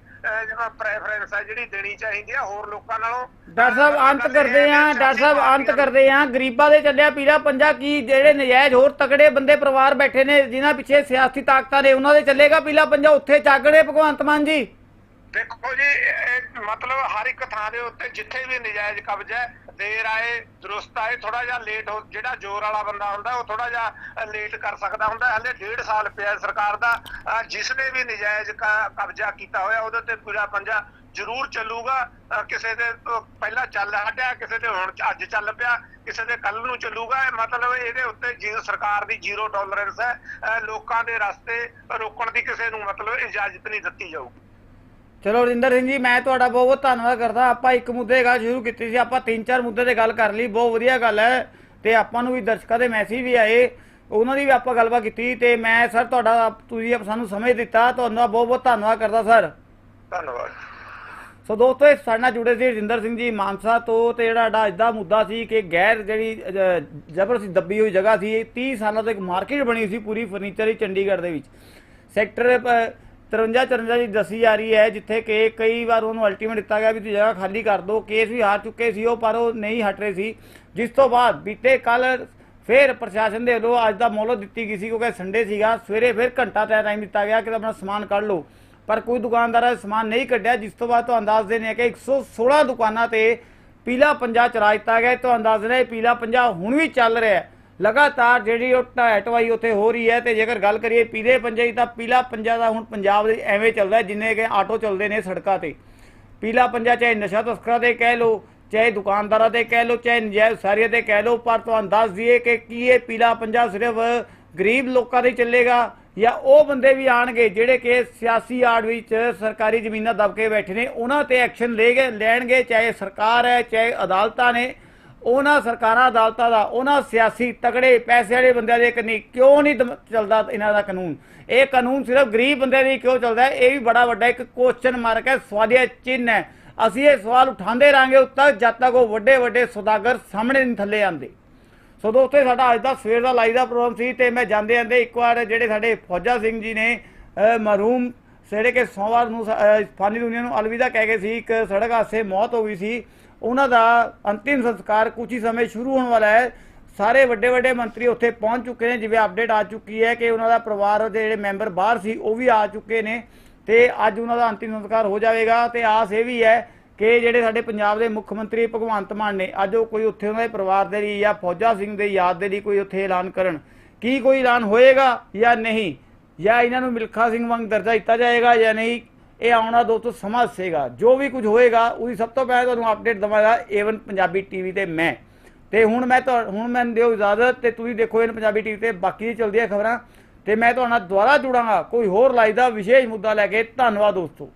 [SPEAKER 2] ਜਿਹੜਾ ਪ੍ਰੈਫਰੈਂਸ ਹੈ ਜਿਹੜੀ ਦੇਣੀ ਚਾਹੀਦੀ ਹੈ ਹੋਰ ਲੋਕਾਂ ਨਾਲੋਂ।
[SPEAKER 1] ਡਾਕਟਰ ਸਾਹਿਬ ਅੰਤ ਕਰਦੇ ਆ ਡਾਕਟਰ ਸਾਹਿਬ ਅੰਤ ਕਰਦੇ ਆ ਗਰੀਬਾਂ ਦੇ ਚੱਲਿਆ ਪੀਲਾ ਪੰਜਾ ਕੀ ਜਿਹੜੇ ਨਜਾਇਜ਼ ਹੋਰ ਤਕੜੇ ਬੰਦੇ ਪਰਿਵਾਰ ਬੈਠੇ ਨੇ ਜਿਨ੍ਹਾਂ ਪਿੱਛੇ ਸਿਆਸੀ ਤਾਕਤਾਂ ਨੇ ਉਹਨਾਂ ਦੇ ਚੱਲੇਗਾ ਪੀਲਾ ਪੰਜਾ ਉੱਥੇ ਚਾਗੜੇ ਭਗਵੰਤ ਮਾਨ ਜੀ।
[SPEAKER 2] ਦੇਖੋ ਜੀ, ਇਹ- ਮਤਲਬ ਹਰ ਇੱਕ ਥਾਂ ਦੇ ਉੱਤੇ ਜਿੱਥੇ ਵੀ ਨਜਾਇਜ਼ ਕਬਜ਼ਾ ਹੈ, ਦੇਰ ਆਏ, ਦਰੁਸਤ ਆਏ ਥੋੜਾ ਜਿਹਾ ਲੇਟ ਹੋ, ਜਿਹੜਾ ਜ਼ੋਰ ਵਾਲਾ ਬੰਦਾ ਹੁੰਦਾ, ਉਹ ਥੋੜਾ ਜਿਹਾ ਲੇਟ ਕਰ ਸਕਦਾ ਹੁੰਦਾ। ਹਲੇ ਡੇਢ ਸਾਲ ਪਿਆ ਸਰਕਾਰ ਦਾ, ਅਹ ਜਿਸ ਨੇ ਵੀ ਨਜਾਇਜ਼ ਕਬਜ਼ਾ ਕੀਤਾ ਹੋਇਆ, ਉਹਦੇ ਤੇ ਪੂਰਾ ਪੰਜਾ ਜ਼ਰੂਰ ਚੱਲੂਗਾ। ਕਿਸੇ ਦੇ ਪਹਿਲਾਂ ਚੱਲ ਹਟਿਆ, ਕਿਸੇ ਦੇ ਹੁਣ ਅੱਜ ਚੱਲ ਪਿਆ, ਕਿਸੇ ਦੇ ਕੱਲ ਨੂੰ ਚੱਲੂਗਾ। ਇਹ ਮਤਲਬ ਇਹਦੇ ਉੱਤੇ ਜੀ ਸਰਕਾਰ ਦੀ ਜ਼ੀਰੋ ਟੋਲਰੈਂਸ ਹੈ। ਲੋਕਾਂ ਦੇ ਰਸਤੇ ਰੋਕਣ ਦੀ ਕਿਸੇ ਨੂੰ ਮਤਲਬ ਇਜਾਜ਼ਤ ਨਹੀਂ ਦਿੱਤੀ ਜਾਊਗੀ।
[SPEAKER 1] ਚਲੋ ਰਿੰਦਰ ਸਿੰਘ ਜੀ ਮੈਂ ਤੁਹਾਡਾ ਬਹੁਤ ਬਹੁਤ ਧੰਨਵਾਦ ਕਰਦਾ। ਆਪਾਂ ਇੱਕ ਮੁੱਦੇ ਗੱਲ ਸ਼ੁਰੂ ਕੀਤੀ ਸੀ ਆਪਾਂ ਤਿੰਨ ਚਾਰ ਮੁੱਦੇ ਤੇ ਗੱਲ ਕਰ ਲਈ ਬਹੁਤ ਵਧੀਆ ਗੱਲ ਹੈ। ਤੇ ਆਪਾਂ ਨੂੰ ਵੀ ਦਰਸ਼ਕਾਂ ਦੇ ਮੈਸੇਜ ਵੀ ਆਏ ਉਹਨਾਂ ਦੀ ਵੀ ਆਪਾਂ ਗੱਲਬਾਤ ਕੀਤੀ ਤੇ ਮੈਂ ਸਰ ਤੁਹਾਡਾ ਤੁਸੀਂ ਸਾਨੂੰ ਸਮਝ ਦਿੱਤਾ ਤੁਹਾਨੂੰ ਬਹੁਤ ਬਹੁਤ ਧੰਨਵਾਦ ਕਰਦਾ ਸਰ।
[SPEAKER 2] ਧੰਨਵਾਦ।
[SPEAKER 1] ਸੋ ਦੋਸਤੋ ਇਹ ਸਾਡੇ ਨਾਲ ਜੁੜੇ ਸੀ ਰਜਿੰਦਰ ਸਿੰਘ ਜੀ ਮਾਨਸਾ ਤੋਂ ਤੇ ਜਿਹੜਾ ਸਾਡਾ ਅੱਜ ਦਾ ਮੁੱਦਾ ਸੀ ਕਿ ਗੈਰ ਜਿਹੜੀ ਅ, ਜ਼ਬਰਦਸਤੀ ਦੱਬੀ ਹੋਈ ਜਗ੍ਹਾ ਸੀ ਇਹ 30 ਸਾਲਾਂ ਤੋਂ ਇੱਕ ਮਾਰਕੀਟ ਬਣੀ ਸੀ ਪੂਰੀ ਫਰਨੀਚਰ ਦੀ ਚੰਡੀਗੜ੍ਹ ਦੇ ਵਿੱਚ। ਸੈਕਟਰ 53 54 ਦੀ ਦੱਸੀ ਜਾ ਰਹੀ ਹੈ ਜਿੱਥੇ ਕਿ ਕਈ ਵਾਰ ਉਹਨੂੰ ਅਲਟੀਮੇਟ ਦਿੱਤਾ ਗਿਆ ਵੀ ਤੁਸੀਂ ਜਗ੍ਹਾ ਖਾਲੀ ਕਰ ਦਿਓ ਕੇਸ ਵੀ ਹਾਰ ਚੁੱਕੇ ਸੀ ਉਹ ਪਰ ਉਹ ਨਹੀਂ ਹਟ ਰਹੇ ਸੀ। ਜਿਸ ਤੋਂ ਬਾਅਦ ਬੀਤੇ ਕੱਲ ਫਿਰ ਪ੍ਰਸ਼ਾਸਨ ਦੇ ਵੱਲੋਂ ਅੱਜ ਦਾ ਮੌਲਤ ਦਿੱਤੀ ਗਈ ਸੀ ਕਿਉਂਕਿ ਸੰਡੇ ਸੀਗਾ ਸਵੇਰੇ ਫਿਰ ਘੰਟਾ ਤੈ ਟਾਈਮ ਦਿੱਤਾ ਗਿਆ ਕਿ ਆਪਣਾ ਸਮਾਨ ਕੱਢ ਲਓ। ਪਰ ਕੋਈ ਦੁਕਾਨਦਾਰਾਂ ਨੇ ਸਮਾਨ ਨਹੀਂ ਕੱਢਿਆ ਜਿਸ ਤੋਂ ਬਾਅਦ ਤੁਹਾਨੂੰ ਦੱਸ ਦਿੰਦੇ ਹਾਂ ਕਿ 116 ਦੁਕਾਨਾਂ ਤੇ ਪੀਲਾ ਪੰਜਾ ਚਲਾ ਦਿੱਤਾ ਗਿਆ। ਤੁਹਾਨੂੰ ਦੱਸ ਦਿੰਦੇ ਹਾਂ, ਪੀਲਾ ਪੰਜਾ ਹੁਣ ਵੀ ਚੱਲ ਰਿਹਾ ਹੈ। ਲਗਾਤਾਰ ਜਿਹੜੀ ਉਹ ਢਹਿ ਢਵਾਈ ਉੱਥੇ ਹੋ ਰਹੀ ਹੈ ਤੇ ਜੇਕਰ ਗੱਲ ਕਰੀਏ ਪੀਲੇ ਪੰਜੇ ਤਾਂ ਪੀਲਾ ਪੰਜਾ ਦਾ ਹੁਣ ਪੰਜਾਬ ਦੇ ਐਵੇਂ ਚੱਲਦਾ ਜਿੰਨੇ ਕਿ ਆਟੋ ਚੱਲਦੇ ਨੇ ਸੜਕਾਂ ਤੇ। ਪੀਲਾ ਪੰਜਾ ਚਾਹੇ ਨਸ਼ਾ ਤਸਕਰਾਂ ਦੇ ਕਹਿ ਲਓ, ਚਾਹੇ ਦੁਕਾਨਦਾਰਾਂ ਦੇ ਕਹਿ ਲਓ, ਚਾਹੇ ਨਜਾਇਜ਼ ਸਾਰੀਆਂ ਦੇ ਕਹਿ ਲਓ, ਪਰ ਤੁਹਾਨੂੰ ਦੱਸ ਦਈਏ ਕਿ ਕੀ ਇਹ ਪੀਲਾ ਪੰਜਾ ਸਿਰਫ ਗਰੀਬ ਲੋਕਾਂ ਦੇ ਚੱਲੇਗਾ ਜਾਂ ਉਹ ਬੰਦੇ ਵੀ ਆਣਗੇ ਜਿਹੜੇ ਕਿ ਸਿਆਸੀ ਆੜ ਵਿੱਚ ਸਰਕਾਰੀ ਜ਼ਮੀਨਾਂ ਦਬ ਕੇ ਬੈਠੇ ਨੇ, ਉਹਨਾਂ ਤੇ ਐਕਸ਼ਨ ਲੈਗੇ ਲੈਣਗੇ, ਚਾਹੇ ਸਰਕਾਰ ਹੈ, ਚਾਹੇ ਅਦਾਲਤਾਂ ਨੇ। ਉਹਨਾਂ ਸਰਕਾਰਾਂ, ਅਦਾਲਤਾਂ ਦਾ, ਉਹਨਾਂ ਸਿਆਸੀ ਤਕੜੇ ਪੈਸੇ ਵਾਲੇ ਬੰਦਿਆਂ ਦੇ ਕਨੀ ਕਿਉਂ ਨਹੀਂ ਦਮ- ਚੱਲਦਾ ਇਹਨਾਂ ਦਾ ਕਾਨੂੰਨ? ਇਹ ਕਾਨੂੰਨ ਸਿਰਫ ਗਰੀਬ ਬੰਦੇ ਲਈ ਕਿਉਂ ਚੱਲਦਾ ਇਹ ਵੀ ਬੜਾ ਵੱਡਾ ਇੱਕ ਕੁਐਸਚਨ ਮਾਰਕ ਹੈ, ਸਵਾਲੀਆ ਚਿੰਨ੍ਹ ਹੈ। ਅਸੀਂ ਇਹ ਸਵਾਲ ਉਠਾਉਂਦੇ ਰਾਂਗੇ ਉਦ ਤੱਕ ਜਦ ਤੱਕ ਉਹ ਵੱਡੇ ਵੱਡੇ ਸੌਦਾਗਰ ਸਾਹਮਣੇ ਨਹੀਂ ਥੱਲੇ ਆਉਂਦੇ। ਸੋ ਦੋਸਤੋ ਸਾਡਾ ਅੱਜ ਦਾ ਸਵੇਰ ਦਾ ਲਾਈਵ ਦਾ ਪ੍ਰੋਗਰਾਮ ਸੀ ਤੇ ਮੈਂ ਜਾਂਦੇ ਜਾਂਦੇ ਇੱਕ ਵਾਰ ਜਿਹੜੇ ਸਾਡੇ ਫੌਜਾ ਸਿੰਘ ਜੀ ਨੇ ਮਰੂਮ ਜਿਹੜੇ ਕਿ ਸੋਮਵਾਰ ਨੂੰ ਫਾਨੀ ਦੁਨੀਆ ਨੂੰ ਅਲਵਿਦਾ ਕਹਿ ਗਏ ਸੀ, ਇੱਕ ਸੜਕ ਹਾਦਸੇ ਮੌਤ ਹੋ ਗਈ ਸੀ। ਉਹਨਾਂ ਦਾ ਅੰਤਿਮ ਸੰਸਕਾਰ ਕੁਝ ਹੀ ਸਮੇਂ ਸ਼ੁਰੂ ਹੋਣ ਵਾਲਾ ਹੈ। ਸਾਰੇ ਵੱਡੇ ਵੱਡੇ ਮੰਤਰੀ ਉੱਥੇ ਪਹੁੰਚ ਚੁੱਕੇ ਨੇ, ਜਿਵੇਂ ਅਪਡੇਟ ਆ ਚੁੱਕੀ ਹੈ ਕਿ ਉਹਨਾਂ ਦਾ ਪਰਿਵਾਰ ਦੇ ਜਿਹੜੇ ਮੈਂਬਰ ਬਾਹਰ ਸੀ, ਉਹ ਵੀ ਆ ਚੁੱਕੇ ਨੇ ਤੇ ਅੱਜ ਉਹਨਾਂ ਦਾ ਅੰਤਿਮ ਸੰਸਕਾਰ ਹੋ ਜਾਵੇਗਾ ਤੇ ਆਸ ਇਹ ਵੀ ਹੈ ਕਿ ਜਿਹੜੇ ਸਾਡੇ ਪੰਜਾਬ ਦੇ ਮੁੱਖ ਮੰਤਰੀ ਭਗਵੰਤ ਮਾਨ ਨੇ, ਅੱਜ ਉਹ ਕੋਈ ਉੱਥੇ ਉਹਨਾਂ ਦੇ ਪਰਿਵਾਰ ਦੇ ਲਈ ਜਾਂ ਫੌਜਾ ਸਿੰਘ ਦੇ ਯਾਦ ਦੇ ਲਈ ਕੋਈ ਉੱਥੇ ਐਲਾਨ ਕਰਨ। ਕੀ ਕੋਈ ਐਲਾਨ ਹੋਏਗਾ ਜਾਂ ਨਹੀਂ? ਜਾਂ ਇਹਨਾਂ ਨੂੰ ਮਿਲਖਾ ਸਿੰਘ ਵਾਂਗ ਦਰਜਾ ਦਿੱਤਾ ਜਾਏਗਾ ਜਾਂ ਨਹੀਂ? ਇਹ ਆਉਣਾ ਦੋਸਤੋ ਸਮਾਂ ਦੱਸੇਗਾ ਜੋ ਵੀ ਕੁਝ ਹੋਏਗਾ, ਉਹਦੀ ਸਭ ਤੋਂ ਪਹਿਲਾਂ ਤੁਹਾਨੂੰ ਅਪਡੇਟ ਦਵਾਂਗਾ ਏਵਨ ਪੰਜਾਬੀ ਟੀਵੀ ਤੇ ਮੈਂ। ਤੇ ਹੁਣ ਮੈਂ ਤੁਹਾ- ਹੁਣ ਮੈਨੂੰ ਦਿਓ ਇਜਾਜ਼ਤ ਤੇ ਤੁਸੀਂ ਦੇਖੋ ਇਹਨ ਪੰਜਾਬੀ ਟੀਵੀ ਤੇ ਬਾਕੀ ਦੀ ਚਲਦੀਆਂ ਖਬਰਾਂ। ਤੇ ਮੈਂ ਤੁਹਾਡਾ ਦੁਬਾਰਾ ਜੁੜਾਂਗਾ। ਕੋਈ ਹੋਰ ਲਾਈਵ ਦਾ ਵਿਸ਼ੇਸ਼ ਮੁੱਦਾ ਲੈ ਕੇ। ਧੰਨਵਾਦ ਦੋਸਤੋ।